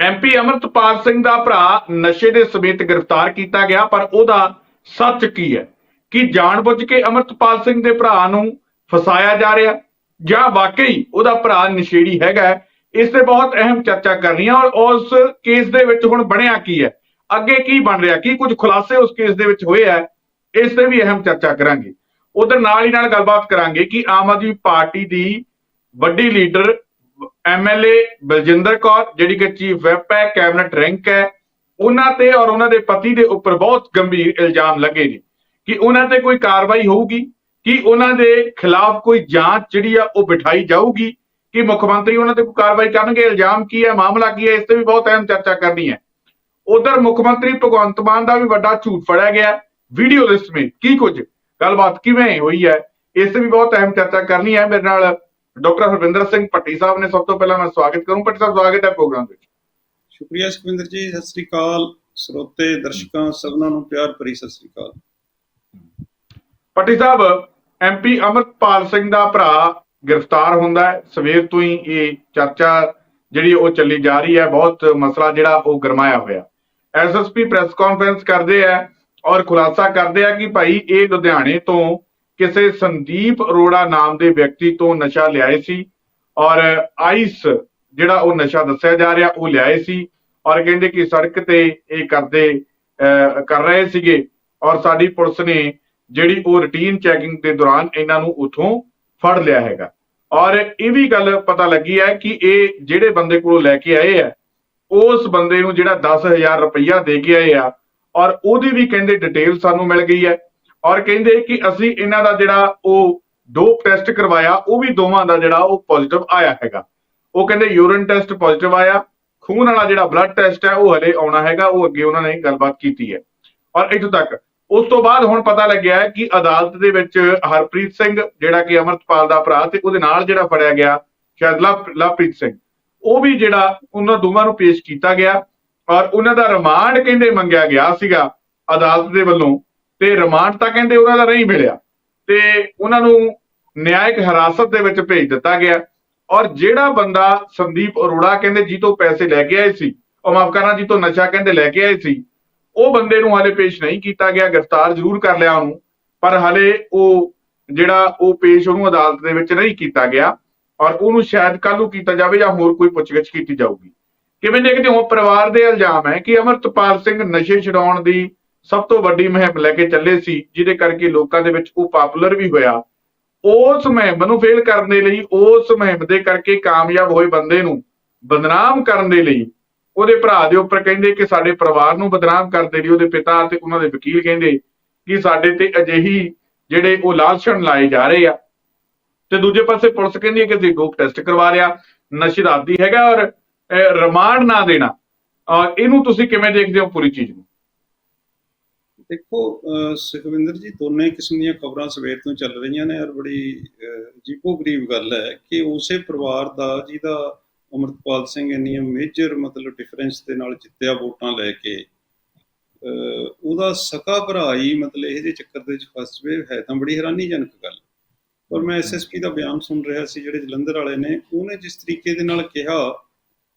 MP Amritpal Singh ਦਾ ਭਰਾ ਨਸ਼ੇ ਦੇ ਸਮੇਤ ਗ੍ਰਿਫਤਾਰ ਕੀਤਾ ਗਿਆ, ਪਰ ਉਹਦਾ ਸੱਚ ਕੀ ਹੈ? ਕਿ ਜਾਣਬੁੱਝ ਕੇ ਅਮਰਤਪਾਲ ਸਿੰਘ ਦੇ ਭਰਾ ਨੂੰ ਫਸਾਇਆ ਜਾ ਰਿਹਾ? ਜਾਂ ਵਾਕਈ ਉਹਦਾ ਭਰਾ ਨਸ਼ੇੜੀ ਹੈਗਾ ਇਸ ਤੇ ਬਹੁਤ ਅਹਿਮ ਚਰਚਾ ਕਰਨੀ ਹੈ ਔਰ ਉਸ ਕੇਸ ਦੇ ਵਿੱਚ ਹੁਣ ਬਣਿਆ ਕੀ ਹੈ? ਅੱਗੇ ਕੀ ਬਣ ਰਿਹਾ? ਕੀ ਕੁਝ ਖੁਲਾਸੇ ਉਸ ਕੇਸ ਦੇ ਵਿੱਚ ਹੋਏ ਹੈ? ਇਸ ਤੇ ਵੀ ਅਹਿਮ ਚਰਚਾ ਕਰਾਂਗੇ। ਉਧਰ ਨਾਲ ਹੀ ਨਾਲ ਗੱਲਬਾਤ ਕਰਾਂਗੇ ਕਿ ਆਮ ਆਦਮੀ ਪਾਰਟੀ ਦੀ ਵੱਡੀ ਲੀਡਰ ਐਮਐਲਏ ਬਲਜਿੰਦਰ ਕੌਰ, ਜਿਹੜੀ ਕਿ ਚੀਫ ਵੈਪ ਹੈ ਕੈਬਨਿਟ ਰੈਂਕ ਹੈ, ਉਹਨਾਂ ਤੇ ਔਰ ਉਹਨਾਂ ਦੇ ਪਤੀ ਦੇ ਉੱਪਰ ਬਹੁਤ ਗੰਭੀਰ ਇਲਜ਼ਾਮ ਲੱਗੇ ਨੇ ਕਿ ਉਹਨਾਂ ਤੇ ਕੋਈ ਕਾਰਵਾਈ ਹੋਊਗੀ, ਕਿ ਉਹਨਾਂ ਦੇ ਖਿਲਾਫ ਕੋਈ ਜਾਂਚ ਜਿਹੜੀ ਆ ਉਹ ਬਿਠਾਈ ਜਾਊਗੀ, ਕਿ ਮੁੱਖ ਮੰਤਰੀ ਉਹਨਾਂ ਤੇ ਕੋਈ ਕਾਰਵਾਈ ਕਰਨਗੇ, ਇਲਜ਼ਾਮ ਕੀ ਹੈ, ਮਾਮਲਾ ਕੀ ਹੈ, ਇਸ ਤੇ ਵੀ ਬਹੁਤ ਅਹਿਮ ਚਰਚਾ ਕਰਨੀ ਹੈ। ਉਧਰ ਮੁੱਖ ਮੰਤਰੀ ਭਗਵੰਤ ਮਾਨ ਦਾ ਵੀ ਵੱਡਾ ਝੂਠ ਫੜਿਆ ਗਿਆ ਵੀਡੀਓ ਲਿਸਟ ਵਿੱਚ ਕੀ ਕੁਝ, ਗੱਲਬਾਤ ਕਿਵੇਂ ਹੋਈ ਹੈ, ਇਸ ਤੇ ਵੀ ਬਹੁਤ ਅਹਿਮ ਚਰਚਾ ਕਰਨੀ ਹੈ। ਮੇਰੇ ਨਾਲ ਡਾਕਟਰ ਹਰਵਿੰਦਰ ਸਿੰਘ ਭੱਟੀ ਸਾਹਿਬ ਨੇ ਸਭ ਤੋਂ ਪਹਿਲਾਂ ਮੈਂ ਸਵਾਗਤ ਕਰੂੰ। ਭੱਟੀ ਸਾਹਿਬ ਸਵਾਗਤ ਹੈ ਪ੍ਰੋਗਰਾਮ ਵਿੱਚ। ਸ਼ੁਕਰੀਆ ਸੁਖਵਿੰਦਰ ਜੀ ਸਤਿ ਸ੍ਰੀ ਅਕਾਲ। ਸਰੋਤੇ ਦਰਸ਼ਕਾਂ ਸਭਨਾਂ ਨੂੰ ਪਿਆਰ ਭਰੀ ਸਤਿ ਸ੍ਰੀ ਅਕਾਲ। ਭੱਟੀ ਸਾਹਿਬ ਐਮਪੀ ਅਮਰਪਾਲ ਸਿੰਘ ਦਾ ਭਰਾ ਗ੍ਰਿਫਤਾਰ ਹੁੰਦਾ ਹੈ। ਸਵੇਰ ਤੋਂ ਹੀ ਇਹ ਚਰਚਾ ਜਿਹੜੀ ਉਹ ਚੱਲੀ ਜਾ ਰਹੀ ਹੈ ਬਹੁਤ ਮਸਲਾ ਜਿਹੜਾ ਉਹ ਗਰਮਾਇਆ ਹੋਇਆ। ਐਸਐਸਪੀ ਪ੍ਰੈਸ ਕਾਨਫਰੰਸ ਕਰਦੇ ਆ ਔਰ ਖੁਲਾਸਾ ਕਰਦੇ ਆ ਕਿ ਭਾਈ ਇਹ ਲੁਧਿਆਣੇ ਤੋਂ ਕਿਸੇ ਸੰਦੀਪ ਅਰੋੜਾ ਨਾਮ ਦੇ ਵਿਅਕਤੀ ਤੋਂ ਨਸ਼ਾ ਲਿਆਏ ਸੀ ਔਰ ਆਈਸ ਜਿਹੜਾ ਉਹ ਨਸ਼ਾ ਦੱਸਿਆ ਜਾ ਰਿਹਾ ਉਹ ਲਿਆਏ ਸੀ ਔਰ ਕਹਿੰਦੇ ਕਿ ਸੜਕ ਤੇ ਇਹ ਕਰਦੇ ਅਹ, ਕਰ ਰਹੇ ਸੀਗੇ ਔਰ ਸਾਡੀ ਪੁਲਿਸ ਨੇ ਜਿਹੜੀ ਉਹ ਰੂਟੀਨ ਚੈਕਿੰਗ ਦੇ ਦੌਰਾਨ ਇਹਨਾਂ ਨੂੰ ਉਥੋਂ ਫੜ ਲਿਆ ਹੈਗਾ। ਔਰ ਇਹ ਵੀ ਗੱਲ ਪਤਾ ਲੱਗੀ ਹੈ ਕਿ ਇਹ ਜਿਹੜੇ ਬੰਦੇ ਕੋਲੋਂ ਲੈ ਕੇ ਆਏ ਆ ਉਸ ਬੰਦੇ ਨੂੰ ਜਿਹੜਾ 10000 ਰੁਪਈਆ ਦੇ ਕੇ ਆਏ ਆ ਔਰ ਉਹਦੀ ਵੀ ਕਹਿੰਦੇ ਡਿਟੇਲ ਸਾਨੂੰ ਮਿਲ ਗਈ ਹੈ। ਔਰ ਕਹਿੰਦੇ ਕਿ ਅਸੀਂ ਇਹਨਾਂ ਦਾ ਜਿਹੜਾ ਉਹ ਡੋਪ ਟੈਸਟ ਕਰਵਾਇਆ, ਉਹ ਵੀ ਦੋਵਾਂ ਦਾ ਜਿਹੜਾ ਉਹ ਪੋਜ਼ਿਟਿਵ ਆਇਆ ਹੈਗਾ। ਉਹ ਕਹਿੰਦੇ ਯੂਰਿਨ ਟੈਸਟ ਪੋਜ਼ਿਟਿਵ ਆਇਆ, ਖੂਨ ਵਾਲਾ ਜਿਹੜਾ ਬਲੱਡ ਟੈਸਟ ਹੈ, ਉਹ ਹਲੇ ਆਉਣਾ ਹੈਗਾ, ਉਹ ਅੱਗੇ ਉਹਨਾਂ ਨੇ ਗੱਲਬਾਤ ਕੀਤੀ ਹੈ। ਔਰ ਇੱਥੋਂ ਤੱਕ, ਉਸ ਤੋਂ ਬਾਅਦ ਹੁਣ ਪਤਾ ਲੱਗਿਆ ਹੈ ਕਿ ਅਦਾਲਤ ਦੇ ਵਿੱਚ ਹਰਪ੍ਰੀਤ ਸਿੰਘ, ਜਿਹੜਾ ਕਿ ਅਮਰਤਪਾਲ ਦਾ ਭਰਾ ਤੇ ਉਹਦੇ ਨਾਲ ਜਿਹੜਾ ਫੜਿਆ ਗਿਆ, ਸ਼ਾਇਦ ਲਵਪ੍ਰੀਤ ਸਿੰਘ, ਉਹ ਵੀ ਜਿਹੜਾ ਉਹਨਾਂ ਦੋਵਾਂ ਨੂੰ ਪੇਸ਼ ਕੀਤਾ ਗਿਆ। ਔਰ ਉਹਨਾਂ ਦਾ ਰਿਮਾਂਡ ਕਹਿੰਦੇ ਮੰਗਿਆ ਗਿਆ ਸੀਗਾ ਅਦਾਲਤ ਦੇ ਵੱਲੋਂ। ਤੇ ਰਿਮਾਂਡ ਤਾਂ ਕਹਿੰਦੇ ਉਹਨਾਂ ਦਾ ਨਹੀਂ ਮਿਲਿਆ। ਤੇ ਉਹਨਾਂ ਨੂੰ ਨਿਆਇਕ ਹਿਰਾਸਤ ਦੇ ਵਿੱਚ ਭੇਜ ਦਿੱਤਾ ਗਿਆ। ਔਰ ਜਿਹੜਾ ਬੰਦਾ ਸੰਦੀਪ ਅਰੋੜਾ ਕਹਿੰਦੇ ਜੀ ਤੋਂ ਪੈਸੇ ਲੈ ਕੇ ਆਏ ਸੀ, ਉਹ ਮਾਫ ਕਰਨਾ ਜੀ ਤੋਂ ਨਸ਼ਾ ਕਹਿੰਦੇ ਲੈ ਕੇ ਆਏ ਸੀ, ਉਹ ਬੰਦੇ ਨੂੰ ਹਾਲੇ ਪੇਸ਼ ਨਹੀਂ ਕੀਤਾ ਗਿਆ, ਗ੍ਰਿਫਤਾਰ ਜ਼ਰੂਰ ਕਰ ਲਿਆ ਉਹਨੂੰ, ਪਰ ਹਾਲੇ ਉਹ ਜਿਹੜਾ ਉਹ ਪੇਸ਼ ਉਹਨੂੰ ਅਦਾਲਤ ਦੇ ਵਿੱਚ ਨਹੀਂ ਕੀਤਾ ਗਿਆ। ਔਰ ਉਹਨੂੰ ਸ਼ਾਇਦ ਕੱਲ੍ਹ ਨੂੰ ਕੀਤਾ ਜਾਵੇ ਜਾਂ ਹੋਰ ਕੋਈ ਪੁੱਛਗਿੱਛ ਕੀਤੀ ਜਾਊਗੀ। ਕਿਵੇਂ ਦੇਖਦੇ ਹੋ? ਪਰਿਵਾਰ ਦੇ ਇਲਜ਼ਾਮ ਹੈ ਕਿ ਅਮਰਤਪਾਲ ਸਿੰਘ ਨਸ਼ੇ ਛਡਾਉਣ ਦੀ ਸਭ ਤੋਂ ਵੱਡੀ ਮੁਹਿੰਮ ਲੈ ਕੇ ਚੱਲੇ ਸੀ, ਜਿਹਦੇ ਕਰਕੇ ਲੋਕਾਂ ਦੇ ਵਿੱਚ ਉਹ ਪਪੂਲਰ ਵੀ ਹੋਇਆ। ਉਸ ਮੁਹਿੰਮ ਨੂੰ ਫੇਲ ਕਰਨ ਦੇ ਲਈ, ਉਸ ਮੁਹਿੰਮ ਦੇ ਕਰਕੇ ਕਾਮਯਾਬ ਹੋਏ ਬੰਦੇ ਨੂੰ ਬਦਨਾਮ ਕਰਨ ਦੇ ਲਈ, ਉਹਦੇ ਭਰਾ ਦੇ ਉੱਪਰ ਕਹਿੰਦੇ ਕਿ ਸਾਡੇ ਪਰਿਵਾਰ ਨੂੰ ਬਦਨਾਮ ਕਰਦੇ ਲਈ ਉਹਦੇ ਪਿਤਾ ਤੇ ਉਹਨਾਂ ਦੇ ਵਕੀਲ ਕਹਿੰਦੇ ਕਿ ਸਾਡੇ ਤੇ ਅਜਿਹੀ ਜਿਹੜੇ ਉਹ ਲਾਲਛਣ ਲਾਏ ਜਾ ਰਹੇ ਆ। ਤੇ ਦੂਜੇ ਪਾਸੇ ਪੁਲਿਸ ਕਹਿੰਦੀ ਹੈ ਕਿ ਅਸੀਂ ਡੋਪ ਟੈਸਟ ਕਰਵਾ ਲਿਆ, ਨਸ਼ੇ ਦਾ ਆਦੀ ਹੈਗਾ ਔਰ ਰਿਮਾਂਡ ਨਾ ਦੇਣਾ। ਔਰ ਇਹਨੂੰ ਤੁਸੀਂ ਕਿਵੇਂ ਦੇਖਦੇ ਹੋ ਪੂਰੀ ਚੀਜ਼ ਨੂੰ? ਦੇਖੋ ਸੁਖਵਿੰਦਰ ਜੀ, ਦੋਨੇ ਕਿਸਮ ਦੀਆਂ ਖਬਰਾਂ ਸਵੇਰ ਤੋਂ ਚੱਲ ਰਹੀਆਂ ਨੇ ਔਰ ਬੜੀ ਜੀਪੋ ਗਰੀਬ ਗੱਲ ਹੈ ਕਿ ਉਸੇ ਪਰਿਵਾਰ ਦਾ, ਜਿਹਦਾ ਅਮਰਤਪਾਲ ਸਿੰਘ ਇੰਨੀਆਂ ਮੇਜਰ ਮਤਲਬ ਡਿਫਰੈਂਸ ਦੇ ਨਾਲ ਜਿੱਤਿਆ ਵੋਟਾਂ ਲੈ ਕੇ ਉਹਦਾ ਸਕਾ ਭਰਾ ਹੀ ਮਤਲਬ ਇਹ ਜਿਹੇ ਚੱਕਰ ਦੇ ਵਿੱਚ ਫਸ ਜਵੇ, ਹੈ ਤਾਂ ਬੜੀ ਹੈਰਾਨੀਜਨਕ ਗੱਲ। ਪਰ ਮੈਂ ਐਸਐਸਪੀ ਦਾ ਬਿਆਨ ਸੁਣ ਰਿਹਾ ਸੀ, ਜਿਹੜੇ ਜਲੰਧਰ ਵਾਲੇ ਨੇ, ਉਹਨੇ ਜਿਸ ਤਰੀਕੇ ਦੇ ਨਾਲ ਕਿਹਾ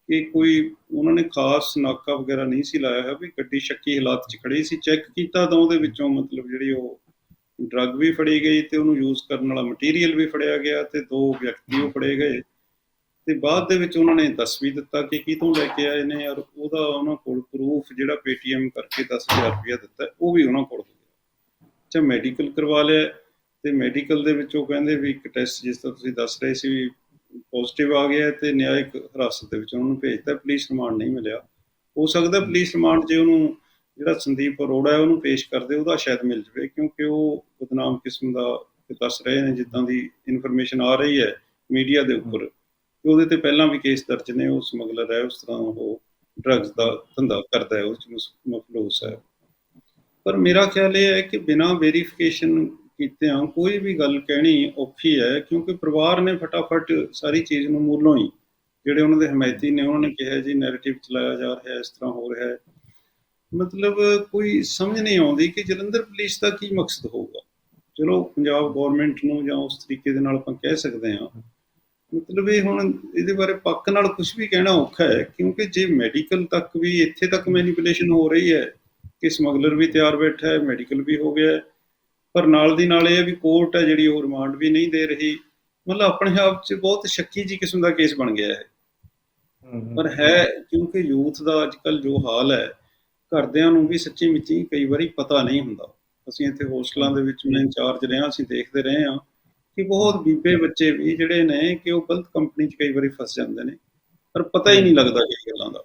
ਕਿ ਕੋਈ ਉਹਨਾਂ ਨੇ ਖਾਸ ਨਾਕਾ ਵਗੈਰਾ ਨਹੀਂ ਸੀ ਲਾਇਆ ਹੈ ਵੀ ਗੱਡੀ ਸ਼ੱਕੀ ਹਾਲਾਤ 'ਚ ਖੜੀ ਸੀ, ਚੈੱਕ ਕੀਤਾ ਤਾਂ ਉਹਦੇ ਵਿੱਚੋਂ ਮਤਲਬ ਜਿਹੜੀ ਉਹ ਡਰੱਗ ਵੀ ਫੜੀ ਗਈ ਤੇ ਉਹਨੂੰ ਯੂਜ਼ ਕਰਨ ਵਾਲਾ ਮਟੀਰੀਅਲ ਵੀ ਫੜਿਆ ਗਿਆ ਤੇ ਦੋ ਵਿਅਕਤੀ ਉਹ ਫੜੇ ਗਏ ਤੇ ਬਾਅਦ ਦੇ ਵਿੱਚ ਉਹਨਾਂ ਨੇ ਦੱਸ ਵੀ ਦਿੱਤਾ ਕਿ ਕਿਤੋਂ ਲੈ ਕੇ ਆਏ ਨੇ ਔਰ ਉਹਦਾ ਉਹਨਾਂ ਕੋਲ ਪ੍ਰੂਫ ਜਿਹੜਾ ਪੇਟੀਐਮ ਕਰਕੇ 10000 ਰੁਪਇਆ ਦਿੱਤਾ ਉਹ ਵੀ ਉਹਨਾਂ ਕੋਲ ਹੋ ਗਿਆ। ਅੱਛਾ ਮੈਡੀਕਲ ਕਰਵਾ ਲਿਆ ਤੇ ਮੈਡੀਕਲ ਦੇ ਵਿੱਚ ਉਹ ਕਹਿੰਦੇ ਵੀ ਇੱਕ ਟੈਸਟ ਜਿਸ ਤਰ੍ਹਾਂ ਤੁਸੀਂ ਦੱਸ ਰਹੇ ਸੀ ਵੀ ਪੋਜ਼ਿਟਿਵ ਆ ਗਿਆ ਤੇ ਨਿਆਇਕ ਹਿਰਾਸਤ ਦੇ ਵਿੱਚ ਉਹਨਾਂ ਨੂੰ ਭੇਜਤਾ ਪੁਲਿਸ ਰਿਮਾਂਡ ਨਹੀਂ ਮਿਲਿਆ। ਹੋ ਸਕਦਾ ਪੁਲਿਸ ਰਿਮਾਂਡ ਜੇ ਉਹਨੂੰ ਜਿਹੜਾ ਸੰਦੀਪ ਅਰੋੜਾ ਹੈ ਉਹਨੂੰ ਪੇਸ਼ ਕਰਦੇ ਉਹਦਾ ਸ਼ਾਇਦ ਮਿਲ ਜਵੇ ਕਿਉਂਕਿ ਉਹ ਬਦਨਾਮ ਕਿਸਮ ਦਾ ਦੱਸ ਰਹੇ ਨੇ ਜਿੱਦਾਂ ਦੀ ਇਨਫੋਰਮੇਸ਼ਨ ਆ ਰਹੀ ਹੈ ਮੀਡੀਆ ਦੇ ਉੱਪਰ। ਕਿ ਉਹਦੇ ਤੇ ਪਹਿਲਾਂ ਵੀ ਕੇਸ ਦਰਜ ਨੇ ਉਹ ਸਮਗਲਰ ਹੈ ਉਸ ਤਰ੍ਹਾਂ ਉਹ ਡਰੱਗਸ ਦਾ ਧੰਦਾ ਕਰਦਾ ਹੈ ਉਸ ਨੂੰ ਮਫਲੂਸ ਹੈ। ਪਰ ਮੇਰਾ ਖਿਆਲ ਇਹ ਹੈ ਕਿ ਬਿਨਾਂ ਵੈਰੀਫਿਕੇਸ਼ਨ ਕੀਤਿਆਂ ਕੋਈ ਵੀ ਗੱਲ ਕਹਿਣੀ ਔਖੀ ਹੈ, ਕਿਉਂਕਿ ਪਰਿਵਾਰ ਨੇ ਫਟਾਫਟ ਸਾਰੀ ਚੀਜ਼ ਨੂੰ ਮੂਲੋਂ ਹੀ, ਜਿਹੜੇ ਉਹਨਾਂ ਦੇ ਹਮਾਇਤੀ ਨੇ, ਉਹਨਾਂ ਨੇ ਕਿਹਾ ਜੀ ਨੈਰੇਟਿਵ ਚਲਾਇਆ ਜਾ ਰਿਹਾ ਹੈ ਇਸ ਤਰ੍ਹਾਂ ਹੋ ਰਿਹਾ ਹੈ। ਮਤਲਬ ਕੋਈ ਸਮਝ ਨਹੀਂ ਆਉਂਦੀ ਕਿ ਜਲੰਧਰ ਪੁਲਿਸ ਦਾ ਕੀ ਮਕਸਦ ਹੋਊਗਾ। ਚਲੋ, ਪੰਜਾਬ ਗਵਰਨਮੈਂਟ ਨੂੰ ਜਾਂ ਉਸ ਤਰੀਕੇ ਦੇ ਨਾਲ ਆਪਾਂ ਕਹਿ ਸਕਦੇ ਹਾਂ। ਮਤਲਬ ਇਹ ਹੁਣ ਇਹਦੇ ਬਾਰੇ ਪੱਕ ਨਾਲ ਕੁਝ ਵੀ ਕਹਿਣਾ ਔਖਾ ਹੈ, ਕਿਉਂਕਿ ਜੇ ਮੈਡੀਕਲ ਤੱਕ ਵੀ ਇੱਥੇ ਤੱਕ ਮੈਨੀਪੂਲੇਸ਼ਨ ਹੋ ਰਹੀ ਹੈ, ਕਿ ਸਮਗਲਰ ਵੀ ਤਿਆਰ ਬੈਠਾ ਹੈ ਮੈਡੀਕਲ ਵੀ ਹੋ ਗਿਆ ਹੈ ਪਰ ਨਾਲ ਦੀ ਨਾਲ ਇਹ ਵੀ ਕੋਰਟ ਹੈ ਜਿਹੜੀ ਉਹ ਰਿਮਾਂਡ ਵੀ ਨਹੀਂ ਦੇ ਰਹੀ। ਮਤਲਬ ਆਪਣੇ ਆਪ 'ਚ ਬਹੁਤ ਸ਼ੱਕੀ ਜੀ ਕਿਸਮ ਦਾ ਕੇਸ ਬਣ ਗਿਆ ਹੈ ਪਰ ਹੈ ਕਿਉਂਕਿ ਯੂਥ ਦਾ ਅੱਜ ਕੱਲ ਜੋ ਹਾਲ ਹੈ ਘਰਦਿਆਂ ਨੂੰ ਵੀ ਸੱਚੀ ਮੁੱਚੀ ਕਈ ਵਾਰੀ ਪਤਾ ਨਹੀਂ ਹੁੰਦਾ। ਅਸੀਂ ਇੱਥੇ ਹੋਸਟਲਾਂ ਦੇ ਵਿੱਚ ਮੈਂ ਇੰਚਾਰਜ ਰਿਹਾ ਅਸੀਂ ਦੇਖਦੇ ਰਹੇ ਹਾਂ ਕਿ ਬਹੁਤ ਬੀਬੇ ਬੱਚੇ ਵੀ ਜਿਹੜੇ ਨੇ ਕਿ ਉਹ ਗਲਤ ਕੰਪਨੀ 'ਚ ਕਈ ਵਾਰੀ ਫਸ ਜਾਂਦੇ ਨੇ। ਪਰ ਪਤਾ ਹੀ ਨਹੀਂ ਲੱਗਦਾ ਇਹ ਗੱਲਾਂ ਦਾ।